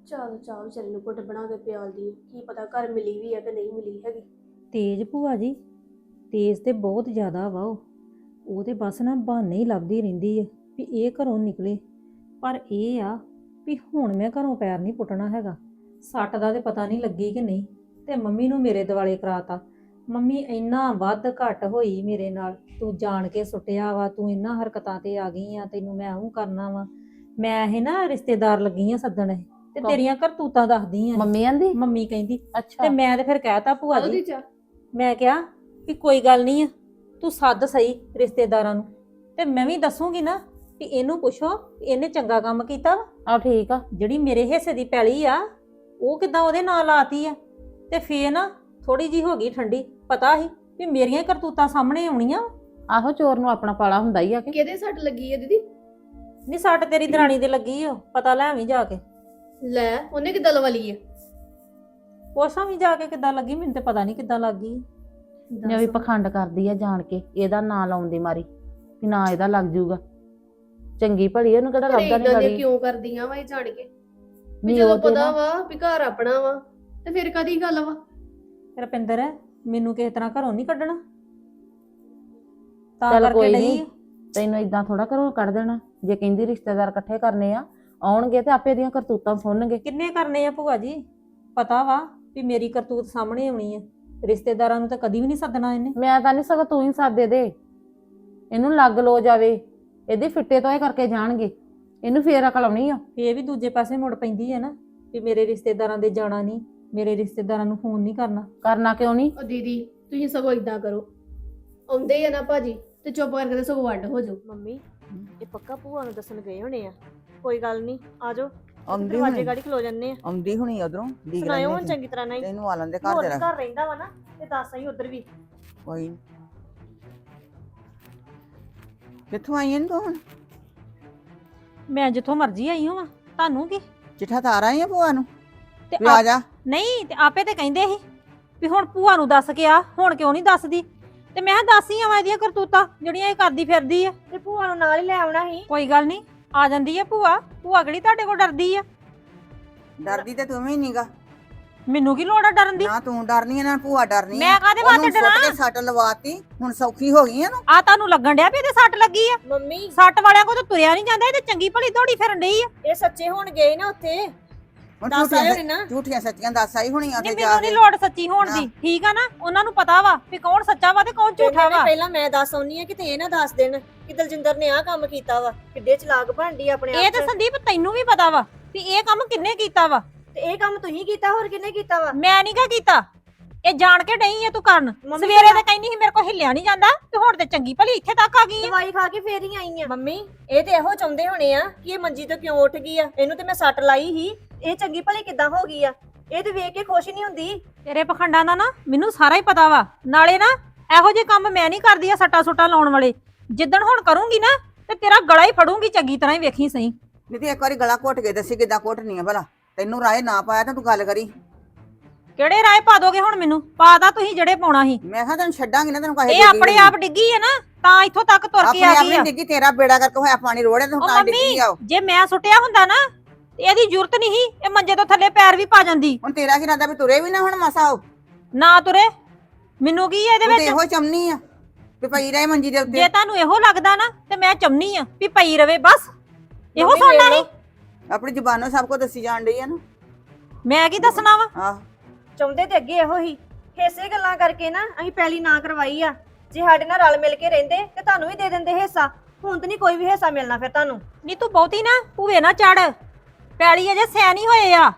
ਚੱਲ ਚਾਹ ਵਿਚਾਰੀ ਨੂੰ ਘੁੱਟ ਬਣਾ ਕੇ ਪਿਆਲਦੀ ਆ। ਕੀ ਪਤਾ ਘਰ ਮਿਲੀ ਵੀ ਆ ਕਿ ਨਹੀਂ ਮਿਲੀ ਹੈਗੀ।
ਤੇਜ਼ ਭੂਆ ਜੀ, ਤੇਜ਼ ਤੇ ਬਹੁਤ ਜ਼ਿਆਦਾ ਵਾ ਉਹ। ਉਹ ਤੇ ਬਸ ਨਾ ਬਹਾਨੇ ਹੀ ਲੱਭਦੀ ਰਹਿੰਦੀ ਹੈ ਵੀ ਇਹ ਘਰੋਂ ਨਿਕਲੇ। ਪਰ ਇਹ ਆ ਵੀ ਹੁਣ ਮੈਂ ਘਰੋਂ ਪੈਰ ਨਹੀਂ ਪੁੱਟਣਾ ਹੈਗਾ। ਸੱਟ ਦਾ ਤੇ ਪਤਾ ਨਹੀਂ ਲੱਗੀ ਕਿ ਨਹੀਂ। ਤੇ ਮੰਮੀ ਨੂੰ ਮੇਰੇ ਦਿਵਾਲੇ ਕਰਾਤਾ। ਮੰਮੀ ਇੰਨਾ ਵੱਧ ਘੱਟ ਹੋਈ ਮੇਰੇ ਨਾਲ। ਤੂੰ ਜਾਣ ਕੇ ਸੁੱਟਿਆ ਵਾ ਤੂੰ ਇੰਨਾ ਹਰਕਤਾਂ ਤੇ ਆ ਗਈ ਆ ਤੈਨੂੰ ਮੈਂ ਉਹ ਕਰਨਾ ਵਾ। ਮੈਂ ਇਹ ਨਾ ਰਿਸ਼ਤੇਦਾਰ ਲੱਗੀ ਆ ਸੱਦਣ ਇਹ। ਤੇ? ਤੇਰੀਆਂ ਕਰਤੂਤਾਂ ਦੱਸਦੀ ਆ।
ਮੰਮੀ ਆਂਦੀ?
ਮੰਮੀ ਕਹਿੰਦੀ।
ਅੱਛਾ।
ਤੇ ਮੈਂ ਤੇ ਫਿਰ ਕਹਿਤਾ ਭੂਆ ਜੀ। ਮੈਂ ਕਿਹਾ ਵੀ ਕੋਈ ਗੱਲ ਨਹੀਂ ਆ। ਤੂੰ ਸੱਦ ਸਹੀ ਰਿਸ਼ਤੇਦਾਰਾਂ ਨੂੰ। ਤੇ ਮੈਂ ਵੀ ਦੱਸੂਗੀ ਨਾ ਕਿ ਇਹਨੂੰ ਪੁੱਛੋ ਵੀ ਇਹਨੇ ਚੰਗਾ ਕੰਮ ਕੀਤਾ ਵਾ।
ਆ ਠੀਕ ਆ।
ਜਿਹੜੀ ਮੇਰੇ ਹਿੱਸੇ ਦੀ ਪੈਲੀ ਆ ਉਹ ਕਿਦਾਂ ਉਹਦੇ ਨਾਂ ਲਾਤੀ ਆ? ਤੇ ਫੇਰ ਨਾ ਥੋੜੀ ਜੀ ਹੋ ਗਈ ਠੰਡੀ। ਪਤਾ ਸੀ ਵੀ ਮੇਰੀਆਂ ਹੀ ਕਰਤੂਤਾਂ ਸਾਹਮਣੇ ਆਉਣੀਆਂ
ਆਹੋ ਚੋਰ ਨੂੰ ਆਪਣਾ ਪਾਲਾ ਹੁੰਦਾ ਹੀ ਆ ਕਿ।
ਕਿਹਦੇ ਸੱਟ ਲੱਗੀ ਆ ਦੀਦੀ?
ਨਹੀਂ ਸੱਟ ਤੇਰੀ ਦਰਾਣੀ ਦੇ ਲੱਗੀ ਓ ਪਤਾ ਲੈ ਆਵੀਂ ਜਾ ਕੇ।
ਲੈ ਉਹਨੇ ਕਿਦਾਂ ਲਵਾ ਲਈ ਆ?
ਪੁੱਛਾਂ ਵੀ ਜਾ ਕੇ ਕਿੱਦਾਂ ਲੱਗੀ। ਮੈਨੂੰ ਤੇ ਪਤਾ ਨਹੀਂ ਕਿੱਦਾਂ ਲੱਗ ਗਈ।
ਮੈਂ ਵੀ ਪਖੰਡ ਕਰਦੀ ਆ ਜਾਣ ਕੇ ਇਹਦਾ ਨਾਂ ਲਾਉਣ ਦੀ ਮਾਰੀ ਕਿ ਨਾ ਇਹਦਾ ਲੱਗ ਜੂਗਾ ਚੰਗੀ ਭਲੀ ਉਹਨੂੰ ਕਿਹੜਾ ਲੱਭਦਾ ਨਹੀਂ
ਇਦਾਂ
ਗੜੀ।
ਕਿਉਂ ਕਰਦੀਆਂ ਵਾ ਇਹ ਜਾਣ ਕੇ? ਵੀ
ਨਹੀਂ
ਜਦੋਂ
ਤੇ
ਪਤਾ
ਨਾ।
ਵਾ ਵੀ ਘਰ ਆਪਣਾ ਵਾ ਤੇ ਫਿਰ ਕਦੀ ਗੱਲ ਵਾ?
ਰਪਿੰਦਰ ਮੈਨੂੰ ਕਿਸੇ ਤਰ੍ਹਾਂ ਘਰੋਂ ਨਹੀਂ ਕੱਢਣਾ। ਤਾਂ
ਚੱਲ
ਕਰਕੇ
ਕੋਈ
ਨਹੀਂ।
ਤੈਨੂੰ ਇਦਾਂ ਥੋੜਾ ਘਰੋਂ ਕੱਢ ਦੇਣਾ। ਜੇ ਕਹਿੰਦੀ ਰਿਸ਼ਤੇਦਾਰ ਇਕੱਠੇ ਕਰਨੇ ਆ ਆਉਣਗੇ ਤੇ ਆਪੇ ਦੀਆਂ ਕਰਤੂਤਾਂ ਸੁਣਨਗੇ
ਕਿੰਨੇ ਕਰਨੇ ਆ ਭੂਆ ਜੀ? ਪਤਾ ਵਾ ਵੀ ਮੇਰੀ ਕਰਤੂਤ ਸਾਹਮਣੇ ਆਉਣੀ ਆ। ਰਿਸ਼ਤੇਦਾਰਾਂ ਨੂੰ ਤਾਂ ਕਦੀ ਵੀ ਨਹੀਂ ਸੱਦਣਾ ਇਹਨੇ।
ਮੈਂ ਤਾਂ ਨਹੀਂ ਸਗੋਂ ਤੂੰ ਹੀ ਸਾਦੇ ਦੇ। ਇਹਨੂੰ ਲੱਗ ਲੋ ਜਾਵੇ। ਇਹਦੇ ਫਿੱਟੇ ਤੋਂ ਇਹ ਕਰਕੇ ਜਾਣਗੇ। ਇਹਨੂੰ ਫੇਰ ਅਕਲ ਆਉਣੀ ਆ।
ਇਹ ਵੀ ਦੂਜੇ ਪਾਸੇ ਮੁੜ ਪੈਂਦੀ ਹੈ ਨਾ ਵੀ ਮੇਰੇ ਰਿਸ਼ਤੇਦਾਰਾਂ ਦੇ ਜਾਣਾ ਨਹੀਂ ਮੇਰੇ ਰਿਸ਼ਤੇਦਾਰਾਂ ਨੂੰ ਫੋਨ ਨਹੀਂ ਕਰਨਾ।
ਕਰਨਾ ਕਿਉਂ ਨਹੀਂ?
ਉਹ ਦੀਦੀ ਤੁਸੀਂ ਸਗੋਂ ਇਦਾਂ ਕਰੋ। ਆਉਂਦੇ ਆ ਨਾ ਭਾਜੀ ਤੇ ਚੁੱਪ ਕਰਕੇ ਤੇ ਸਗੋਂ ਅੱਡ ਹੋ ਜਾਓ।
ਮੰਮੀ ਇਹ ਪੱਕਾ ਭੂਆ ਨੂੰ ਦੱਸਣ ਗਏ ਹੋਣੇ ਆ। ਕੋਈ ਗੱਲ ਨਹੀਂ ਆ ਜਾਓ।
ਆਉਂਦੀ
ਦਰਵਾਜ਼ੇ
ਹੁਣੀ।
ਗਾੜੀ ਖਲੋ ਜੰਨੇ ਆ।
ਆਉਂਦੀ ਹੁਣੀ ਉਧਰੋਂ ਡੀਕ
ਸੁਣਾਇਓ ਹੁਣ ਚੰਗੀ ਤਰ੍ਹਾਂ ਨਹੀਂ
ਤੈਨੂੰ ਆ ਲੈਂਦੇ ਘਰ
ਹੋਰ
ਦੇ ਰੱਖ
ਘਰ ਰਹਿੰਦਾ ਵਾ ਨਾ ਤੇ ਦੱਸ ਆਈ ਉਧਰ ਵੀ।
ਕੋਈ ਨੀ। ਕਿੱਥੋਂ ਆਈ ਆਂ ਤੂੰ
ਮੈਂ ਜਿੱਥੋਂ ਮਰਜ਼ੀ ਆਈ ਹਾਂ ਤੁਹਾਨੂੰ ਕੀ?
ਚਿੱਠਾ ਤਾਰ ਆਈ ਆ ਭੂਆ ਨੂੰ?
ਤੇ
ਵੀ ਆ
ਆਪ-
ਜਾ।
ਨਹੀਂ ਤੇ ਆਪੇ ਤੇ ਕਹਿੰਦੇ ਸੀ ਵੀ ਹੁਣ ਭੂਆ ਨੂੰ ਦੱਸ ਕੇ ਆ ਹੁਣ ਕਿਉਂ ਨਹੀਂ ਦੱਸਦੀ? ਤੇ ਮੈਂ ਕਿਹਾ ਦੱਸ ਹੀ ਆਵਾਂ ਇਹਦੀਆਂ ਕਰਤੂਤਾਂ ਜਿਹੜੀਆਂ ਇਹ ਕਰਦੀ ਫਿਰਦੀ ਆ।
ਤੇ ਭੂਆ ਨੂੰ ਨਾਲ ਹੀ ਲੈ ਆਉਣਾ ਸੀ।
ਕੋਈ ਗੱਲ ਨਹੀਂ ਆ ਜਾਂਦੀ ਆ ਭੂਆ। ਭੂਆ ਕਿਹੜੀ ਤੁਹਾਡੇ ਕੋਲ ਡਰਦੀ ਆ?
ਡਰਦੀ ਤੇ ਤੂੰ ਵੀ ਨਹੀਂਗਾ
ਮੈਨੂੰ ਕੀ ਲੋੜ ਆ ਡਰਨ ਦੀ?
ਨਾ ਤੂੰ ਡਰਨੀ ਆ ਨਾ ਭੂਆ ਡਰਨੀ
ਮੈਂ ਕਾਹਦੇ ਵਾਸਤੇ ਡਰਾਂ?
ਕੇ ਸੱਟ ਲਵਾਤੀ ਹੁਣ ਸੌਖੀ ਹੋ ਗਈ ਆ ਨਾ
ਆ ਤੁਹਾਨੂੰ ਲੱਗਣ ਡਿਆ ਵੀ ਇਹਦੇ ਸੱਟ ਲੱਗੀ ਆ?
ਮੰਮੀ।
ਸੱਟ ਵਾਲਿਆਂ ਕੋਲ ਤਾਂ ਤੁਰਿਆ ਨਹੀਂ ਜਾਂਦਾ ਇਹ ਤੇ ਚੰਗੀ ਭਲੀ ਦੌੜੀ ਫਿਰਨ ਡਈ ਆ।
ਇਹ ਸੱਚੇ ਹੋਣ ਗਏ ਨਾ ਉੱਥੇ।
ਹੁਣ
ਦੱਸ ਆਏ
ਝੂਠੀਆਂ
ਹੋਣੇ ਨਾ।
ਝੂਠੀਆਂ ਸੱਚੀਆਂ ਦੱਸ ਆਈ ਹੋਣੀ ਆ
ਨਹੀਂ
ਉੱਥੇ ਜਾ
ਮੈਨੂੰ
ਕੇ।
ਨਹੀਂ ਲੋੜ ਸੱਚੀ ਹੋਣ ਦੀ। ਠੀਕ ਆ ਨਾ ਉਹਨਾਂ ਨੂੰ ਪਤਾ ਵਾ ਵੀ ਕੌਣ ਸੱਚਾ ਵਾ ਤੇ ਕੌਣ ਝੂਠਾ ਵਾ।
ਪਹਿਲਾਂ ਮੈਂ ਦੱਸ ਆਉਣੀ ਆ ਕਿਤੇ ਇਹ ਨਾ ਦੱਸ ਦੇਣ ਕਿ ਦਲਜਿੰਦਰ ਨੇ ਆਹ ਕੰਮ ਕੀਤਾ ਵਾ ਕਿੱਡੇ ਚਲਾਕ ਬਣਦੀ ਆਪਣੇ
ਇਹ
ਆਪ
ਤੇ
ਚ।
ਸੰਦੀਪ ਤੈਨੂੰ ਵੀ ਪਤਾ ਵਾ ਵੀ ਇਹ ਕੰਮ ਕਿੰਨੇ ਕੀਤਾ ਵਾ।
ਤੇ ਇਹ ਕੰਮ ਤੁਸੀਂ ਕੀਤਾ ਹੋਰ ਕਿਹਨੇ ਕੀਤਾ ਵਾ?
ਮੈਂ ਨਹੀਂ ਕਾ ਕੀਤਾ। ਇਹ ਜਾਣ ਕੇ ਡਈ ਆ ਤੂੰ ਕਰਨ।
ਮੰਮੀ
ਸਵੇਰੇ ਤੇ ਕਹਿੰਦੀ ਸੀ ਮੇਰੇ ਕੋਲ ਹਿੱਲਿਆ ਨਹੀਂ ਜਾਂਦਾ ਤੇ ਹੁਣ ਤੇ ਚੰਗੀ ਭਲੀ ਇੱਥੇ ਤੱਕ ਆ ਗਈ ਆ।
ਦਵਾਈ ਖਾ ਕੇ ਫੇਰ ਹੀ ਆਈ ਆ। ਮੰਮੀ ਇਹ ਤੇ ਇਹੋ ਚਾਹੁੰਦੇ ਹੋਣੇ ਆ ਕਿ ਇਹ ਮੰਜੀ ਤੋਂ ਕਿਉਂ ਉੱਠ ਗਈ ਆ? ਇਹਨੂੰ ਤੇ ਮੈਂ ਸੱਟ ਲਾਈ ਹੀ ਇਹ ਚੰਗੀ ਭਲੀ ਕਿੱਦਾਂ ਹੋ ਗਈ ਆ? ਇਹ ਤੇ ਵੇਖ ਕੇ ਖੁਸ਼ ਨਹੀਂ ਹੁੰਦੀ।
ਤੇਰੇ ਪਖੰਡਾਂ ਦਾ ਨਾ ਮੈਨੂੰ ਸਾਰਾ ਹੀ ਪਤਾ ਵਾ। ਨਾਲੇ ਨਾ ਇਹੋ ਜਿਹੇ ਕੰਮ ਮੈਂ ਨਹੀਂ ਕਰਦੀ ਆ ਸੱਟਾ ਸੁੱਟਾ ਲਾਉਣ ਵਾਲੇ। ਜਿੱਦਣ ਹੁਣ ਕਰੂੰਗੀ ਨਾ ਤੇ ਤੇਰਾ ਗਲਾ ਹੀ ਫੜੂੰਗੀ ਚੰਗੀ ਤਰ੍ਹਾਂ ਹੀ ਵੇਖੀ ਸਹੀ।
ਨਹੀਂ ਤੇ ਇੱਕ ਵਾਰੀ ਗਲਾ ਘੁੱਟ ਕੇ ਦੱਸੀ ਕਿਦਾਂ ਘੁੱਟਣੀ ਆ ਭਲਾ। ਤੈਨੂੰ ਰਾਏ ਨਾ ਪਾਇਆ ਤਾਂ ਤੂੰ ਗੱਲ ਕਰੀ।
ਕਿਹੜੇ ਰਾਏ ਪਾ ਦੋਗੇ ਹੁਣ ਮੈਨੂੰ? ਪਾਦਾ ਤੁਸੀਂ ਜਿਹੜੇ ਪਾਉਣਾ ਸੀ।
ਮੈਂ ਕਿਹਾ ਤੈਨੂੰ ਛੱਡਾਂਗੀ ਨਾ ਤੈਨੂੰ ਕਹੇ
ਇਹ ਆਪਣੇ ਆਪ ਡਿੱਗੀ ਹੈ ਨਾ ਤਾਂ ਇੱਥੋਂ ਤੱਕ ਤੁਰ ਕੇ ਆ ਗਈ ਆ।
ਡਿੱਗੀ ਤੇਰਾ ਬੇੜਾ ਕਰਕੇ ਹੋਇਆ ਪਾਣੀ ਰੋੜਿਆ ਤੂੰ ਤਾਂ ਡਿੱਗੀ ਆ।
ਜੇ ਮੈਂ ਸੁੱਟਿਆ ਹੁੰਦਾ ਨਾ ਤੇ ਇਹਦੀ ਜ਼ਰੂਰਤ ਨਹੀਂ ਸੀ ਇਹ ਮੰਜੇ ਤੋਂ ਥੱਲੇ ਪੈਰ ਵੀ ਪਾ ਜਾਂਦੀ।
ਹੁਣ ਤੇਰਾ ਕੀ ਰਾਦਾ ਵੀ ਤੁਰੇ ਵੀ ਨਾ ਹੁਣ ਮਸਾ ਉਹ?
ਨਾ ਤੁਰੇ। ਮੈਨੂੰ ਕੀ ਇਹਦੇ ਵਿੱਚ?
ਇਹੋ ਚਮਨੀ ਆ ਵੀ ਪਈ ਰਹੇ ਮੰਜੀ ਦੇ ਉੱਤੇ।
ਜੇ ਤੁਹਾਨੂੰ ਇਹੋ ਲੱਗਦਾ ਨਾ ਤੇ ਮੈਂ ਚਮਨੀ ਆ ਵੀ ਪਈ ਰਵੇ ਬਸ। ਇਹੋ
ਵੇਖ
ਸੀ।
ਆਪਣੀ ਜ਼ੁਬਾਨੋਂ ਸਭ ਕੁਝ ਦੱਸੀ ਜਾਣ ਡਈ ਆ ਨਾ।
ਮੈਂ ਕੀ ਦੱਸਣਾ ਵਾ?
ਆਹ।
ਚਾਹੁੰਦੇ ਤੇ ਅੱਗੇ ਇਹੋ ਹੀ। ਹਿੱਸੇ ਗੱਲਾਂ ਕਰਕੇ ਨਾ ਅਸੀਂ ਪਹਿਲੀ ਨਾ ਕਰਵਾਈ ਆ। ਜੇ ਸਾਡੇ ਨਾਲ ਰਲ ਮਿਲ ਕੇ ਰਹਿੰਦੇ ਤੇ ਤੁਹਾਨੂੰ ਵੀ ਦੇ ਦਿੰਦੇ ਹਿੱਸਾ। ਹੁਣ ਤੇ ਨਹੀਂ ਕੋਈ ਵੀ ਹਿੱਸਾ ਮਿਲਣਾ ਫਿਰ ਤੁਹਾਨੂੰ।
ਨਹੀਂ ਤੂੰ ਬਹੁਤੀ ਨਾ ਭੂਵੇ ਨਾ ਚੜ। ਪੈਲੀ ਅਜੇ ਸਿਆਣੀ ਨਹੀਂ ਹੋਏ ਆ।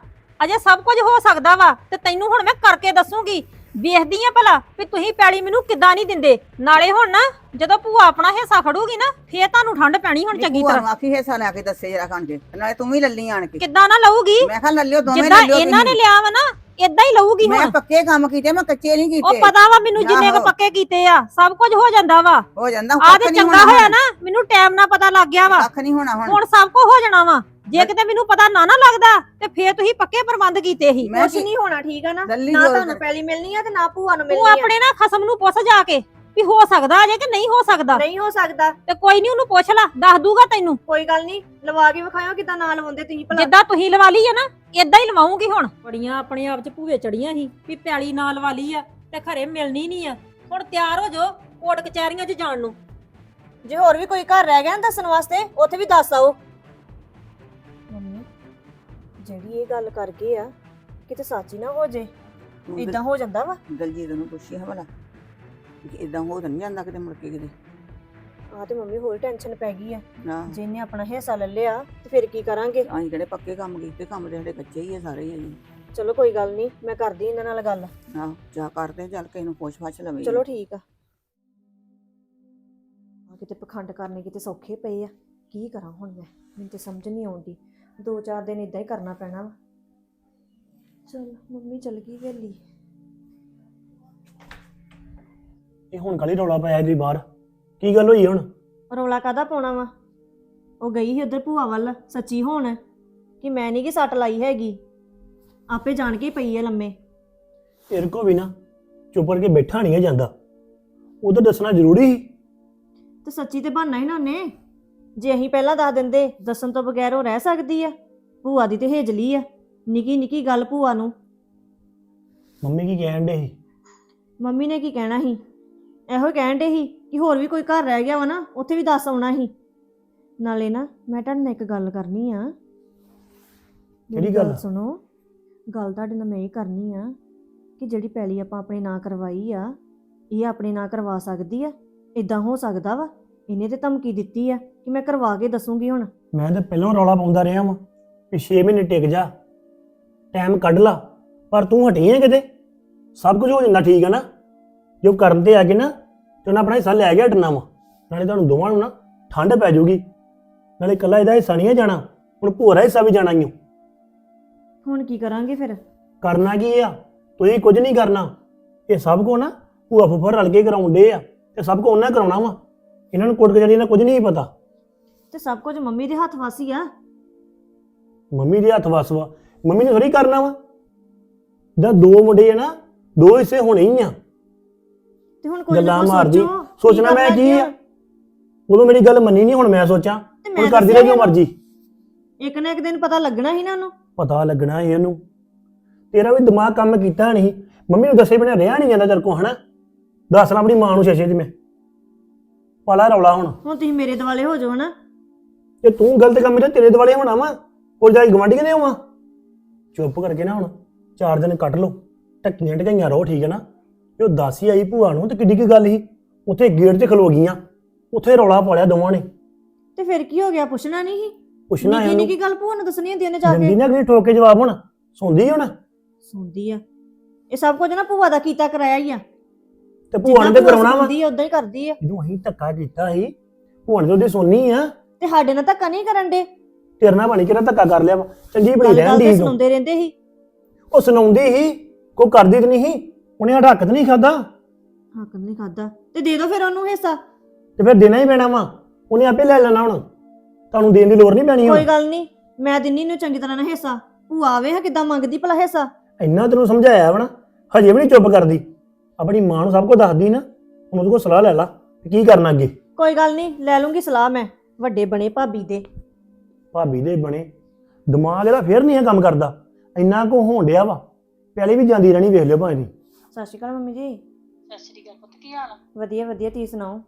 ਅਜੇ ਸਭ ਕੁਝ ਹੋ ਸਕਦਾ ਵਾ ਤੇ ਤੈਨੂੰ ਹੁਣ ਮੈਂ ਕਰਕੇ ਦੱਸੂਗੀ। ਵੇਖਦੀ ਆ ਭਲਾ ਵੀ ਤੁਸੀਂ ਪੈਲੀ ਮੈਨੂੰ ਕਿੱਦਾਂ ਨਹੀਂ ਦਿੰਦੇ। ਨਾਲੇ ਹੁਣ ਨਾ ਜਦੋਂ ਭੂਆ ਆਪਣਾ ਹਿੱਸਾ ਖੜੂਗੀ ਨਾ ਫੇਰ ਤੁਹਾਨੂੰ ਠੰਡ ਪੈਣੀ ਹੁਣ ਚੰਗੀ ਤਰ੍ਹਾਂ।
ਨੂੰ ਆਖੀ ਹਿੱਸਾ ਲੈ ਕੇ ਦੱਸੇ ਜਰਾ ਕਾਂਡੇ ਨਾਲੇ ਤੂੰ ਵੀ ਲੱਲੀ ਆਣ ਕੇ।
ਕਿੱਦਾਂ ਨਾ ਲਊਗੀ?
ਮੈਂ ਕਿਹਾ ਲੱਲਿਓ ਦੋਵੇਂ
ਜਿੱਦਾਂ
ਲੱਲਿਓ
ਇਹਨਾਂ ਨੇ। ਲਿਆ ਵਾ ਨਾ ਇਦਾਂ ਹੀ ਲਊਗੀ
ਮੈਂ
ਹੁਣ।
ਪੱਕੇ ਕੰਮ ਕੀਤੇ ਮੈਂ ਕੱਚੇ ਨਹੀਂ
ਉਹ
ਕੀਤੇ
ਪਤਾ ਵਾ ਮੈਨੂੰ ਜਿੰਨੇ ਕੁ। ਪੱਕੇ ਕੀਤੇ ਆ ਸਭ ਕੁਝ ਹੋ ਜਾਂਦਾ ਵਾ।
ਹੋ ਜਾਂਦਾ
ਆ ਤੇ ਚੰਗਾ ਹੋਇਆ ਨਾ ਮੈਨੂੰ ਟਾਈਮ ਨਾਲ ਪਤਾ ਲੱਗ ਗਿਆ ਵਾ।
ਕੱਖ ਨਹੀਂ ਹੋਣਾ ਹੁਣ।
ਹੁਣ ਸਭ ਕੁਝ ਹੋ ਜਾਣਾ ਵਾ। ਜੇ ਕਿਤੇ ਮੈਨੂੰ ਪਤਾ ਨਾ ਨਾ ਲੱਗਦਾ ਤੇ ਫੇਰ ਤੁਸੀਂ ਪੱਕੇ ਪ੍ਰਬੰਧ ਕੀਤੇ ਸੀ।
ਮੈਂ
ਕੁਝ ਨਹੀਂ ਹੋਣਾ ਠੀਕ ਆ ਨਾ? ਨਾ
ਜੋਰ
ਤੁਹਾਨੂੰ ਪਹਿਲੀ ਮਿਲਣੀ ਆ ਤੇ ਨਾ ਭੂਆ ਨੂੰ
ਤੂੰ
ਮਿਲਣੀ ਆ।
ਆਪਣੇ ਨਾ ਖਸਮ ਨੂੰ ਪੁੱਛ ਜਾ ਕੇ ਵੀ ਹੋ ਸਕਦਾ ਅਜੇ ਕਿ ਨਹੀਂ ਹੋ ਸਕਦਾ।
ਨਹੀਂ ਹੋ ਸਕਦਾ।
ਤੇ ਕੋਈ ਨਹੀਂ ਉਹਨੂੰ ਪੁੱਛ ਲੈ ਦੱਸ ਦੂਗਾ ਤੈਨੂੰ।
ਕੋਈ ਗੱਲ ਨਹੀਂ ਲਵਾ ਕੇ ਵਿਖਾਇਓ ਕਿਦਾਂ ਨਾਲ ਲਵਾਉਂਦੇ ਤੁਸੀਂ ਭਲਾ।
ਜਿੱਦਾਂ ਤੁਸੀਂ ਲਵਾ ਲਈ ਹੈ ਨਾ ਇਦਾਂ ਹੀ ਲਵਾਉਂਗੀ ਹੁਣ। ਬੜੀਆਂ ਆਪਣੇ ਆਪ 'ਚ ਭੂਵੇ ਚੜੀਆਂ ਸੀ ਵੀ ਪਿਆਲੀ ਨਾਲ ਲਵਾ ਲਈ ਆ ਤੇ ਖਰੇ ਮਿਲਣੀ ਨਹੀਂ ਆ। ਹੁਣ ਤਿਆਰ ਹੋ ਜਾਓ ਕੋਰਟ ਕਚਹਿਰੀਆਂ 'ਚ ਜਾਣ ਨੂੰ।
ਜੇ ਹੋਰ ਵੀ ਕੋਈ ਘਰ ਰਹਿ ਗਿਆ ਨਾ ਦੱਸਣ ਵਾਸਤੇ ਉੱਥੇ ਵੀ ਦੱਸ ਆਓ। ਜਿਹੜੀ ਇਹ ਗੱਲ ਕਰ ਗਏ ਆ ਕਿਤੇ ਸੱਚ ਹੀ ਨਾ ਹੋ ਜੇ।
ਤੂੰ
ਇਦਾਂ ਹੋ ਜਾਂਦਾ ਵਾ।
ਦਲ- ਦਲਜੀਤ ਨੂੰ ਪੁੱਛੀ ਹੈ ਭਲਾ ਕਿ ਇਦਾਂ ਹੋ ਤਾਂ ਨਹੀਂ ਜਾਂਦਾ ਕਿਤੇ ਮੁੜ ਕੇ ਕਿਤੇ?
ਆ ਤੇ ਮੰਮੀ ਹੋਰ ਟੈਨਸ਼ਨ ਪੈ ਗਈ ਆ।
ਨਾ।
ਜੇ ਇਹਨੇ ਆਪਣਾ ਹਿੱਸਾ ਲੈ ਲਿਆ ਤੇ ਫਿਰ ਕੀ ਕਰਾਂਗੇ?
ਅਸੀਂ ਕਿਹੜੇ ਪੱਕੇ ਕੰਮ ਕੀਤੇ ਕੰਮ ਤੇ ਸਾਡੇ ਕੱਚੇ ਹੀ ਆ ਸਾਰੇ ਹੀ ਜੀ।
ਚਲੋ ਕੋਈ ਗੱਲ ਨਹੀਂ ਮੈਂ ਕਰਦੀ ਇਹਨਾਂ ਨਾਲ ਗੱਲ।
ਆਹ ਜਾ ਕਰਦੇ ਚੱਲ ਕੇ ਇਹਨੂੰ ਪੁੱਛ ਫਾਛ ਲਵੇ।
ਚਲੋ ਠੀਕ ਆ। ਆ ਕਿਤੇ ਪਖੰਡ ਕਰਨੇ ਕਿਤੇ ਸੌਖੇ ਪਏ ਆ। ਕੀ ਕਰਾਂ ਹੁਣ ਮੈਂ? ਮੈਨੂੰ ਤੇ ਸਮਝ ਨਹੀਂ ਆਉਂਦੀ। ਦੋ ਚਾਰ ਦਿਨ ਇਦਾਂ ਹੀ ਕਰਨਾ ਪੈਣਾ ਵਾ। ਚਲ ਮੰਮੀ ਚਲ ਗਈ ਵੇਲੀ।
ਇਹ ਹੁਣ ਕਾਲੀ ਰੌਲਾ ਪਾਇਆ ਜੀ ਬਾਹਰ? ਕੀ ਗੱਲ ਹੋਈ ਹੁਣ?
ਰੌਲਾ ਕਾਦਾ ਪਾਉਣਾ ਵਾ? ਉਹ ਗਈ ਸੀ ਉਧਰ ਭੂਆ ਵੱਲ ਸੱਚੀ ਹੋਣ ਕਿ ਮੈਂ ਨਹੀਂ ਕਿ ਸੱਟ ਲਾਈ ਹੈਗੀ। ਆਪੇ ਜਾਣ ਕੇ ਹੀ ਪਈ ਆ ਲੰਮੇ।
ਤੇਰੇ ਕੋ ਵੀ ਨਾ ਚੁੱਪ ਕਰਕੇ ਬੈਠਾ ਨਹੀਂ ਜਾਂਦਾ। ਉਦੋਂ ਦੱਸਣਾ ਜ਼ਰੂਰੀ ਸੀ।
ਤੇ ਸੱਚੀ ਤੇ ਬਣਨਾ ਹੀ ਨਾ ਉਹਨੇ। ਜੇ ਅਸੀਂ ਪਹਿਲਾਂ ਦੱਸ ਦਿੰਦੇ ਦੱਸਣ ਤੋਂ ਬਗੈਰ ਉਹ ਰਹਿ ਸਕਦੀ ਆ। ਭੂਆ ਦੀ ਤੇ ਹੇਜਲੀ ਆ। ਨਿੱਕੀ ਨਿੱਕੀ ਗੱਲ ਭੂਆ ਨੂੰ।
ਮੰਮੀ ਕੀ ਕਹਿਣ ਦੇ ਸੀ?
ਮੰਮੀ ਨੇ ਕੀ ਕਹਿਣਾ ਸੀ? ਇਹੋ ਹੀ ਕਹਿਣ ਦੇ ਸੀ ਕਿ ਹੋਰ ਵੀ ਕੋਈ ਘਰ ਰਹਿ ਗਿਆ ਵਾ ਨਾ ਉੱਥੇ ਵੀ ਦੱਸ ਆਉਣਾ ਸੀ। ਨਾਲੇ ਨਾ ਮੈਂ ਤੁਹਾਡੇ ਨਾਲ ਇੱਕ ਗੱਲ ਕਰਨੀ ਆ। ਮੇਰੀ
ਕਿਹੜੀ ਗੱਲ?
ਸੁਣੋ। ਗੱਲ ਤੁਹਾਡੇ ਨਾਲ ਮੈਂ ਇਹ ਕਰਨੀ ਆ ਕਿ ਜਿਹੜੀ ਪੈਲੀ ਆਪਾਂ ਆਪਣੇ ਨਾਂ ਕਰਵਾਈ ਆ ਇਹ ਆਪਣੇ ਨਾਂ ਕਰਵਾ ਸਕਦੀ ਆ। ਇਦਾਂ ਹੋ ਸਕਦਾ ਵਾ। ਇਹਨੇ ਤੇ ਧਮਕੀ ਦਿੱਤੀ ਆ ਕਿ ਮੈਂ ਕਰਵਾ ਕੇ ਦੱਸੂਗੀ ਹੁਣ।
ਮੈਂ ਤਾਂ ਪਹਿਲਾਂ ਰੌਲਾ ਪਾਉਂਦਾ ਰਿਹਾ ਵਾਂ ਕਿ 6 ਮਹੀਨੇ ਟਿਕ ਜਾ ਟਾਈਮ ਕੱਢ ਲਾ ਪਰ ਤੂੰ ਹਟੀ ਹੈ ਕਿਤੇ? ਸਭ ਕੁਝ ਹੋ ਜਾਂਦਾ ਠੀਕ ਹੈ ਨਾ? ਜੋ ਕਰਨ ਤੇ ਆ ਕੇ ਨਾ ਤੇ ਉਹਨਾਂ ਆਪਣਾ ਹਿੱਸਾ ਲੈ ਗਿਆ ਹਟਣਾ ਵਾ। ਨਾਲੇ ਤੁਹਾਨੂੰ ਦੋਵਾਂ ਨੂੰ ਨਾ ਠੰਡ ਪੈ ਜਾਊਗੀ। ਨਾਲੇ ਇਕੱਲਾ ਇਹਦਾ ਹਿੱਸਾ ਨਹੀਂ ਹੈ ਜਾਣਾ ਹੁਣ ਭੂਰਾ ਹਿੱਸਾ ਵੀ ਜਾਣਾ ਹੀ।
ਹੁਣ ਕੀ ਕਰਾਂਗੇ ਫਿਰ?
ਕਰਨਾ ਕੀ ਆ? ਤੁਸੀਂ ਕੁਝ ਨਹੀਂ ਕਰਨਾ। ਇਹ ਸਭ ਕੋ ਨਾ ਭੂਆ ਫੁੱਫੜ ਰਲ ਕੇ ਕਰਾਉਂਦੇ ਆ ਤੇ ਸਭ ਕੋ ਉਹਨਾਂ ਕਰਾਉਣਾ ਵਾ। ਇਹਨਾਂ ਨੂੰ ਕੋਟ ਕਚਹਿਰੀ ਦਾ ਕੁਝ ਨਹੀਂ ਪਤਾ।
ਤੇ ਸਭ ਕੁਝ ਮੰਮੀ ਦੇ ਹੱਥ ਵਾਸੀ ਆ?
ਮੰਮੀ ਦੇ ਹੱਥ ਵਸ ਵਾ। ਮੰਮੀ ਨੇ ਥੋੜੀ ਕਰਨਾ ਵਾ। ਜਦ ਦੋ ਮੁੰਡੇ ਆ ਨਾ ਦੋ ਹਿੱਸੇ ਹੋਣੇ ਹੀ ਆ।
ਤੇ ਹੁਣ ਕੋਈ ਨਾ
ਗੱਲਾਂ ਮਾਰਦੀ।
ਸੋਚੋ
ਸੋਚਣਾ ਮੈਂ ਕੀ ਆ? ਉਦੋਂ ਮੇਰੀ ਗੱਲ ਮੰਨੀ ਨਹੀਂ ਹੁਣ ਮੈਂ ਸੋਚਾਂ।
ਤੇ
ਹੁਣ ਕਰਦੀ ਰਹੇ ਜੋ। ਮਰਜ਼ੀ।
ਇੱਕ ਨਾ ਇੱਕ ਦਿਨ ਪਤਾ ਲੱਗਣਾ ਸੀ ਨਾ ਉਹਨੂੰ।
ਪਤਾ ਲੱਗਣਾ ਸੀ ਇਹਨੂੰ। ਤੇਰਾ ਵੀ ਦਿਮਾਗ ਕੰਮ ਕੀਤਾ ਨਹੀਂ। ਮੰਮੀ ਨੂੰ ਦੱਸੇ ਬਿਨਾਂ ਰਿਹਾ ਨਹੀਂ ਜਾਂਦਾ ਤੇਰੇ ਕੋ ਹਨਾ? ਦੱਸਣਾ ਆਪਣੀ ਮਾਂ ਨੂੰ ਛੇਛੇ ਦੀ ਮੈਂ। ਪਾਲਾ ਰੌਲਾ ਹੁਣ।
ਹੁਣ ਤੁਸੀਂ ਮੇਰੇ ਦਿਵਾਲੇ ਹੋ ਜਾਓ ਨਾ
ਜੇ ਤੂੰ ਗਲਤ ਕੰਮ ਕੀਤਾ ਤੇਰੇ ਦੁਆਲੇ ਹੋਣਾ ਵਾ। ਕੋਲ ਜਾ ਕੇ ਗਵਾਂਢੀ ਕਿਨੇ ਹੋਵਾਂ? ਚੁੱਪ ਕਰਕੇ ਨਾ ਹੁਣ ਚਾਰ ਦਿਨ ਕੱਟ ਲਓ। ਟੱਕੀਆਂ ਟਕਾਈਆਂ ਰਹੋ ਠੀਕ ਹੈ ਨਾ? ਜੋ ਦਾਸੀ ਆਈ ਭੂਆ ਨੂੰ ਤੇ ਕਿੱਡੀ ਕੀ ਗੱਲ ਸੀ? ਉੱਥੇ ਗੇਟ 'ਚ ਖਲੋ ਗਈਆਂ। ਉੱਥੇ ਰੌਲਾ ਪਾਲਿਆ ਦੋਵਾਂ ਨੇ।
ਤੇ ਫਿਰ ਕੀ ਹੋ ਗਿਆ? ਪੁੱਛਣਾ ਨਹੀਂ ਸੀ?
ਪੁੱਛਣਾ
ਨਿੱਕੀ ਨਿੱਕੀ ਗੱਲ ਭੂਆ ਨੂੰ ਦੱਸਣੀ ਹੁੰਦੀ ਉਹਨੇ ਜਾ ਕੇ।
ਨਾ ਅਗਲੀ ਠੋਕ ਕੇ ਜਵਾਬ ਹੁਣ। ਸੁਣਦੀ ਹੁਣ?
ਸੁਣਦੀ ਆ। ਇਹ ਸਭ ਕੁਝ ਨਾ ਭੂਆ ਦਾ ਕੀਤਾ ਕਰਾਇਆ ਹੀ ਆ।
ਤੇ ਭੂਆ ਨੇ ਤੇ ਕਰਾਉਣਾ ਵਾ।
ਸੁਣਦੀ ਉਦਾਂ ਹੀ ਕਰਦੀ ਆ।
ਜਦੋਂ ਅਸੀਂ ਧੱਕਾ ਕੀਤਾ ਸੀ। ਭੂਆ ਨੇ ਤਾਂ ਉਹਦੀ ਸੁਣਨੀ ਆ।
ਤੇ ਸਾਡੇ ਨਾਲ ਧੱਕਾ ਨਹੀਂ ਕਰਨ ਦੇ।
ਤੇਰੇ ਨਾਲ ਬਣੀ ਕਿਹੜਾ ਧੱਕਾ ਕਰ ਲਿਆ ਵਾ। ਚੰਗੀ ਬਣੀ
ਗੱਲ
ਰਹਿੰਦੀ
ਤੇ
ਸੀ ਤੂੰ
ਸੁਣਾਉਂਦੇ ਰਹਿੰਦੇ ਸੀ।
ਉਹ ਸੁਣਾਉਂਦੀ ਸੀ ਕੋਈ ਕਰਦੀ ਤੇ ਨਹੀਂ ਸੀ। ਉਹਨੇ ਹੱਕ ਤੇ ਨਹੀਂ ਖਾਦਾ
ਹੱਕ ਨਹੀਂ ਖਾਦਾ ਤੇ ਦੇ ਦਿਓ ਫਿਰ ਉਹਨੂੰ ਹਿੱਸਾ।
ਤੇ ਫਿਰ ਦੇਣਾ ਹੀ ਪੈਣਾ ਵਾ। ਉਹਨੇ ਆਪੇ ਲੈ ਲੈਣਾ ਹੁਣ। ਤੁਹਾਨੂੰ ਦੇਣ ਦੀ ਲੋੜ ਨਹੀਂ ਪੈਣੀ
ਕੋਈ ਗੱਲ ਨਹੀਂ। ਮੈਂ ਦਿੰਨੀ ਨੂੰ ਚੰਗੀ ਤਰ੍ਹਾਂ ਨਾਲ ਹਿੱਸਾ। ਭੂਆ ਆਵੇ ਹਾਂ ਕਿਦਾਂ ਮੰਗਦੀ ਭਲਾ ਹਿੱਸਾ।
ਇੰਨਾ ਤੈਨੂੰ ਸਮਝਾਇਆ ਵਾ ਨਾ। ਹਜੇ ਵੀ ਨਹੀਂ ਚੁੱਪ ਕਰਦੀ। ਆਪਣੀ ਮਾਂ ਨੂੰ ਸਭ ਕੁਝ ਦੱਸਦੀ ਨਾ ਹੁਣ ਉਹਦੇ ਕੋਲ ਸਲਾਹ ਲੈ ਲਾ ਕਿ ਕੀ ਕਰਨਾ ਅੱਗੇ।
ਕੋਈ ਗੱਲ ਨਹੀਂ ਲੈ ਲੂੰਗੀ ਸਲਾਹ ਮੈਂ ਵੱਡੇ ਬਣੇ ਭਾਬੀ ਦੇ।
ਭਾਬੀ ਦੇ ਬਣੇ ਦਿਮਾਗ ਇਹਦਾ ਫੇਰ ਨਹੀਂ ਇਹ ਕੰਮ ਕਰਦਾ ਇੰਨਾ ਕੋ ਹੋਣ ਡਿਆ ਵਾ ਪਹਿਲੇ ਵੀ ਜਾਂਦੀ ਰਹਿਣੀ ਵੇਖ ਲਿਓ ਭਾਵੇਂ ਦੀ
ਸਤਿ ਸ਼੍ਰੀ ਅਕਾਲ ਮੰਮੀ ਜੀ।
ਸਤਿ ਸ਼੍ਰੀ ਅਕਾਲ ਪੁੱਤ ਕੀ ਹਾਲ ਆ?
ਵਧੀਆ ਵਧੀਆ ਤੁਸੀਂ ਸੁਣਾਓ?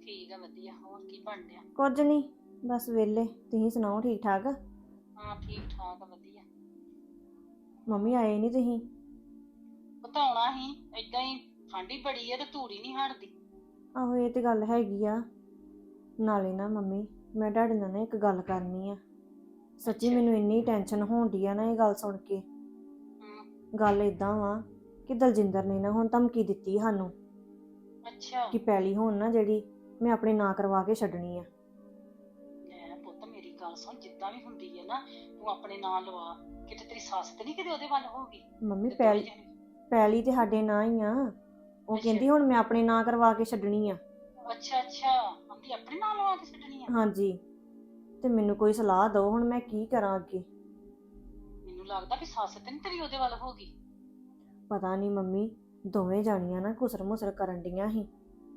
ਠੀਕ ਆ ਵਧੀਆ ਹੋਰ ਕੀ ਬਣ ਰਿਹਾ?
ਕੁਝ ਨਹੀਂ ਬਸ ਵਿਹਲੇ ਤੁਸੀਂ ਸੁਣਾਓ ਠੀਕ ਠਾਕ?
ਹਾਂ ਠੀਕ ਠਾਕ ਆ ਵਧੀਆ।
ਮੰਮੀ ਆਏ ਨਹੀਂ ਤੁਸੀਂ?
ਬਤਾਉਣਾ ਹੀ ਏਦਾਂ ਹੀ ਠੰਡੀ ਬੜੀ ਆ ਤੇ ਧੂੜੀ ਨਹੀਂ ਹਟਦੀ।
ਆਹੋ ਇਹ ਤੇ ਗੱਲ ਹੈਗੀ ਆ। ਨਾਲੇ ਨਾ ਮੰਮੀ ਮੈਂ ਤੁਹਾਡੇ ਨਾਲ ਨਾ ਇੱਕ ਗੱਲ ਕਰਨੀ ਆ। ਸੱਚੀ। ਮੈਨੂੰ ਇੰਨੀ ਟੈਨਸ਼ਨ ਹੋਣ ਡਈ ਆ ਨਾ ਇਹ ਗੱਲ ਸੁਣ ਕੇ।
ਹੂੰ।
ਗੱਲ ਇਦਾਂ ਵਾ ਕਿ ਦਲਜਿੰਦਰ ਨੇ ਨਾ ਹੁਣ ਧਮਕੀ ਦਿੱਤੀ ਸਾਨੂੰ
ਅੱਛਾ।
ਕਿ ਪੈਲੀ ਹੋਣ ਨਾ ਜਿਹੜੀ ਮੈਂ ਆਪਣੇ ਨਾਂ ਕਰਵਾ ਕੇ ਛੱਡਣੀ ਆ।
ਲੈ ਪੁੱਤ ਮੇਰੀ ਗੱਲ ਸੁਣ ਜਿੱਦਾਂ ਵੀ ਹੁੰਦੀ ਹੈ ਨਾ ਤੂੰ ਆਪਣੇ ਨਾਂ ਲਵਾ ਕਿਤੇ ਤੇਰੀ ਸੱਸ ਤੇ ਨਹੀਂ ਕਿਤੇ ਉਹਦੇ ਵੱਲ ਹੋਊਗੀ
ਮੰਮੀ
ਤੇ ਦੋਵੇਂ
ਪੈਲੀ
ਜਣੇ-
ਪੈਲੀ ਤੇ ਸਾਡੇ ਨਾਂ ਹੀ ਆ। ਉਹ। ਕਹਿੰਦੀ ਹੁਣ ਮੈਂ ਆਪਣੇ ਨਾਂ ਕਰਵਾ ਕੇ ਛੱਡਣੀ ਆ।
ਅੱਛਾ ਅੱਛਾ। ਆਂਦੀ ਆਪਣੇ ਨਾਲ ਲਵਾ ਕੇ ਛੱਡਣੀ ਆ?
ਹਾਂਜੀ। ਤੇ ਮੈਨੂੰ ਕੋਈ ਸਲਾਹ ਦਿਓ ਹੁਣ ਮੈਂ ਕੀ ਕਰਾਂ ਅੱਗੇ।
ਮੈਨੂੰ ਲੱਗਦਾ ਵੀ ਸੱਸ ਤੇ ਨਹੀਂ ਤੇਰੀ ਉਹਦੇ ਵੱਲ ਹੋਊਗੀ
ਪਤਾ ਨਹੀਂ ਮੰਮੀ ਦੋਵੇਂ ਜਾਣੀਆਂ ਨਾ ਘੁਸਰ ਮੁਸਰ ਕਰਨ ਡੀਆਂ ਸੀ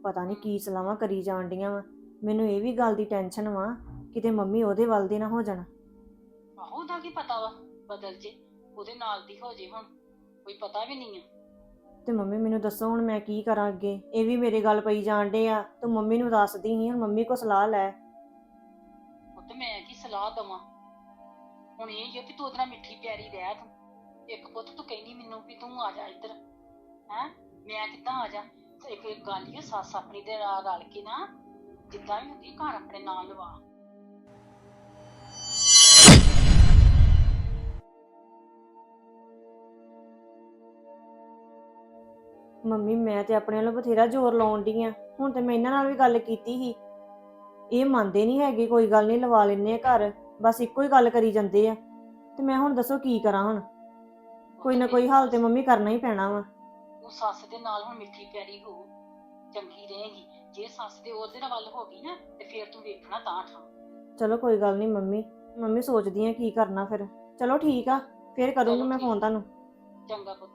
ਪਤਾ ਨਹੀਂ ਕੀ ਸਲਾਹਾਂ ਕਰੀ ਜਾਣ ਡੀਆਂ ਵਾ। ਮੈਨੂੰ ਇਹ ਵੀ ਗੱਲ ਦੀ ਟੈਨਸ਼ਨ ਵਾ ਕਿਤੇ ਮੰਮੀ ਉਹਦੇ ਵੱਲ ਦੇ ਨਾ ਹੋ ਜਾਣ।
ਆਹੋ ਉਹਦਾ ਕੀ ਪਤਾ ਵਾ ਬਦਲ ਜੇ। ਉਹਦੇ ਨਾਲ ਦੀ ਹੋ ਜੇ ਹੁਣ। ਕੋਈ ਪਤਾ ਵੀ ਨਹੀਂ ਆ।
ਤੇ ਮੰਮੀ ਮੈਨੂੰ ਦੱਸੋ ਹੁਣ ਮੈਂ ਕੀ ਕਰਾਂ ਅੱਗੇ? ਇਹ ਵੀ ਮੇਰੇ ਗੱਲ ਪਈ ਡੇ ਆ। ਤੂੰ ਮੰਮੀ ਨੂੰ ਦੱਸਦੀ ਸੀ ਹੁਣ ਮੰਮੀ ਕੋ ਸਲਾਹ ਲੈ।
ਪੁੱਤ ਮੈਂ ਕੀ ਸਲਾਹ ਦਵਾਂ? ਹੁਣ ਇਹ ਹੀ ਆ ਵੀ ਤੂੰ ਉਹਦੇ ਨਾਲ ਮਿੱਠੀ ਪਿਆਰੀ ਰਹਿ ਤੂੰ। ਇੱਕ ਪੁੱਤ ਤੂੰ ਕਹਿੰਦੀ ਮੈਨੂੰ ਵੀ ਤੂੰ ਆ ਜਾ ਇੱਧਰ। ਹੈ? ਮੈਂ ਕਿੱਦਾਂ ਆ ਜਾ? ਤੇ ਇੱਕ ਇੱਕ ਗੱਲ ਹੀ ਆ, ਸੱਸ ਆਪਣੀ ਦੇ ਨਾਲ ਰਲ ਕੇ ਨਾ ਜਿੱਦਾਂ ਵੀ ਹੁੰਦੀ ਘਰ ਆਪਣੇ ਨਾਲ ਲਵਾ।
ਮੰਮੀ ਮੈਂ ਤੇ ਆਪਣੇ ਵੱਲੋਂ ਬਥੇਰਾ ਜ਼ੋਰ ਲਾਉਣ ਡਈ ਆ। ਹੁਣ ਤੇ ਮੈਂ ਇਹਨਾਂ ਨਾਲ ਵੀ ਗੱਲ ਕੀਤੀ ਸੀ। ਇਹ ਮੰਨਦੇ ਨਹੀਂ ਹੈਗੇ ਕੋਈ ਗੱਲ ਨਹੀਂ ਲਵਾ ਲੈਨੇ ਆ ਘਰ। ਬਸ ਇੱਕੋ ਹੀ ਗੱਲ ਕਰੀ ਜਾਂਦੇ ਆ। ਤੇ ਮੈਂ ਹੁਣ ਦੱਸੋ ਕੀ ਕਰਾਂ ਹੁਣ? ਕੋਈ ਨਾ ਕੋਈ ਹਾਲ ਤੇ ਮੰਮੀ ਕਰਨਾ ਹੀ ਪੈਣਾ ਵਾ।
ਤੂੰ ਸੱਸ ਦੇ ਨਾਲ ਹੁਣ ਮਿੱਠੀ ਪਿਆਰੀ ਹੋ ਚੰਗੀ ਰਹੇਗੀ। ਜੇ ਸੱਸ ਦੇ ਉਹਦੇ ਨਾਲ ਵੱਲ ਹੋ ਗਈ ਨਾ ਤੇ ਫੇਰ ਤੂੰ ਵੇਖਣਾ ਤਾਂ ਠਾਂ।
ਚਲੋ ਕੋਈ ਗੱਲ ਨਹੀਂ ਮੰਮੀ। ਮੰਮੀ ਸੋਚਦੀ ਆ ਕੀ ਕਰਨਾ ਫਿਰ। ਚਲੋ ਠੀਕ ਆ ਫਿਰ ਕਰੂੰਗੀ ਮੈਂ। ਫੋਨ ਤੁਹਾਨੂੰ।
ਚੰਗਾ ਪੁੱਤ।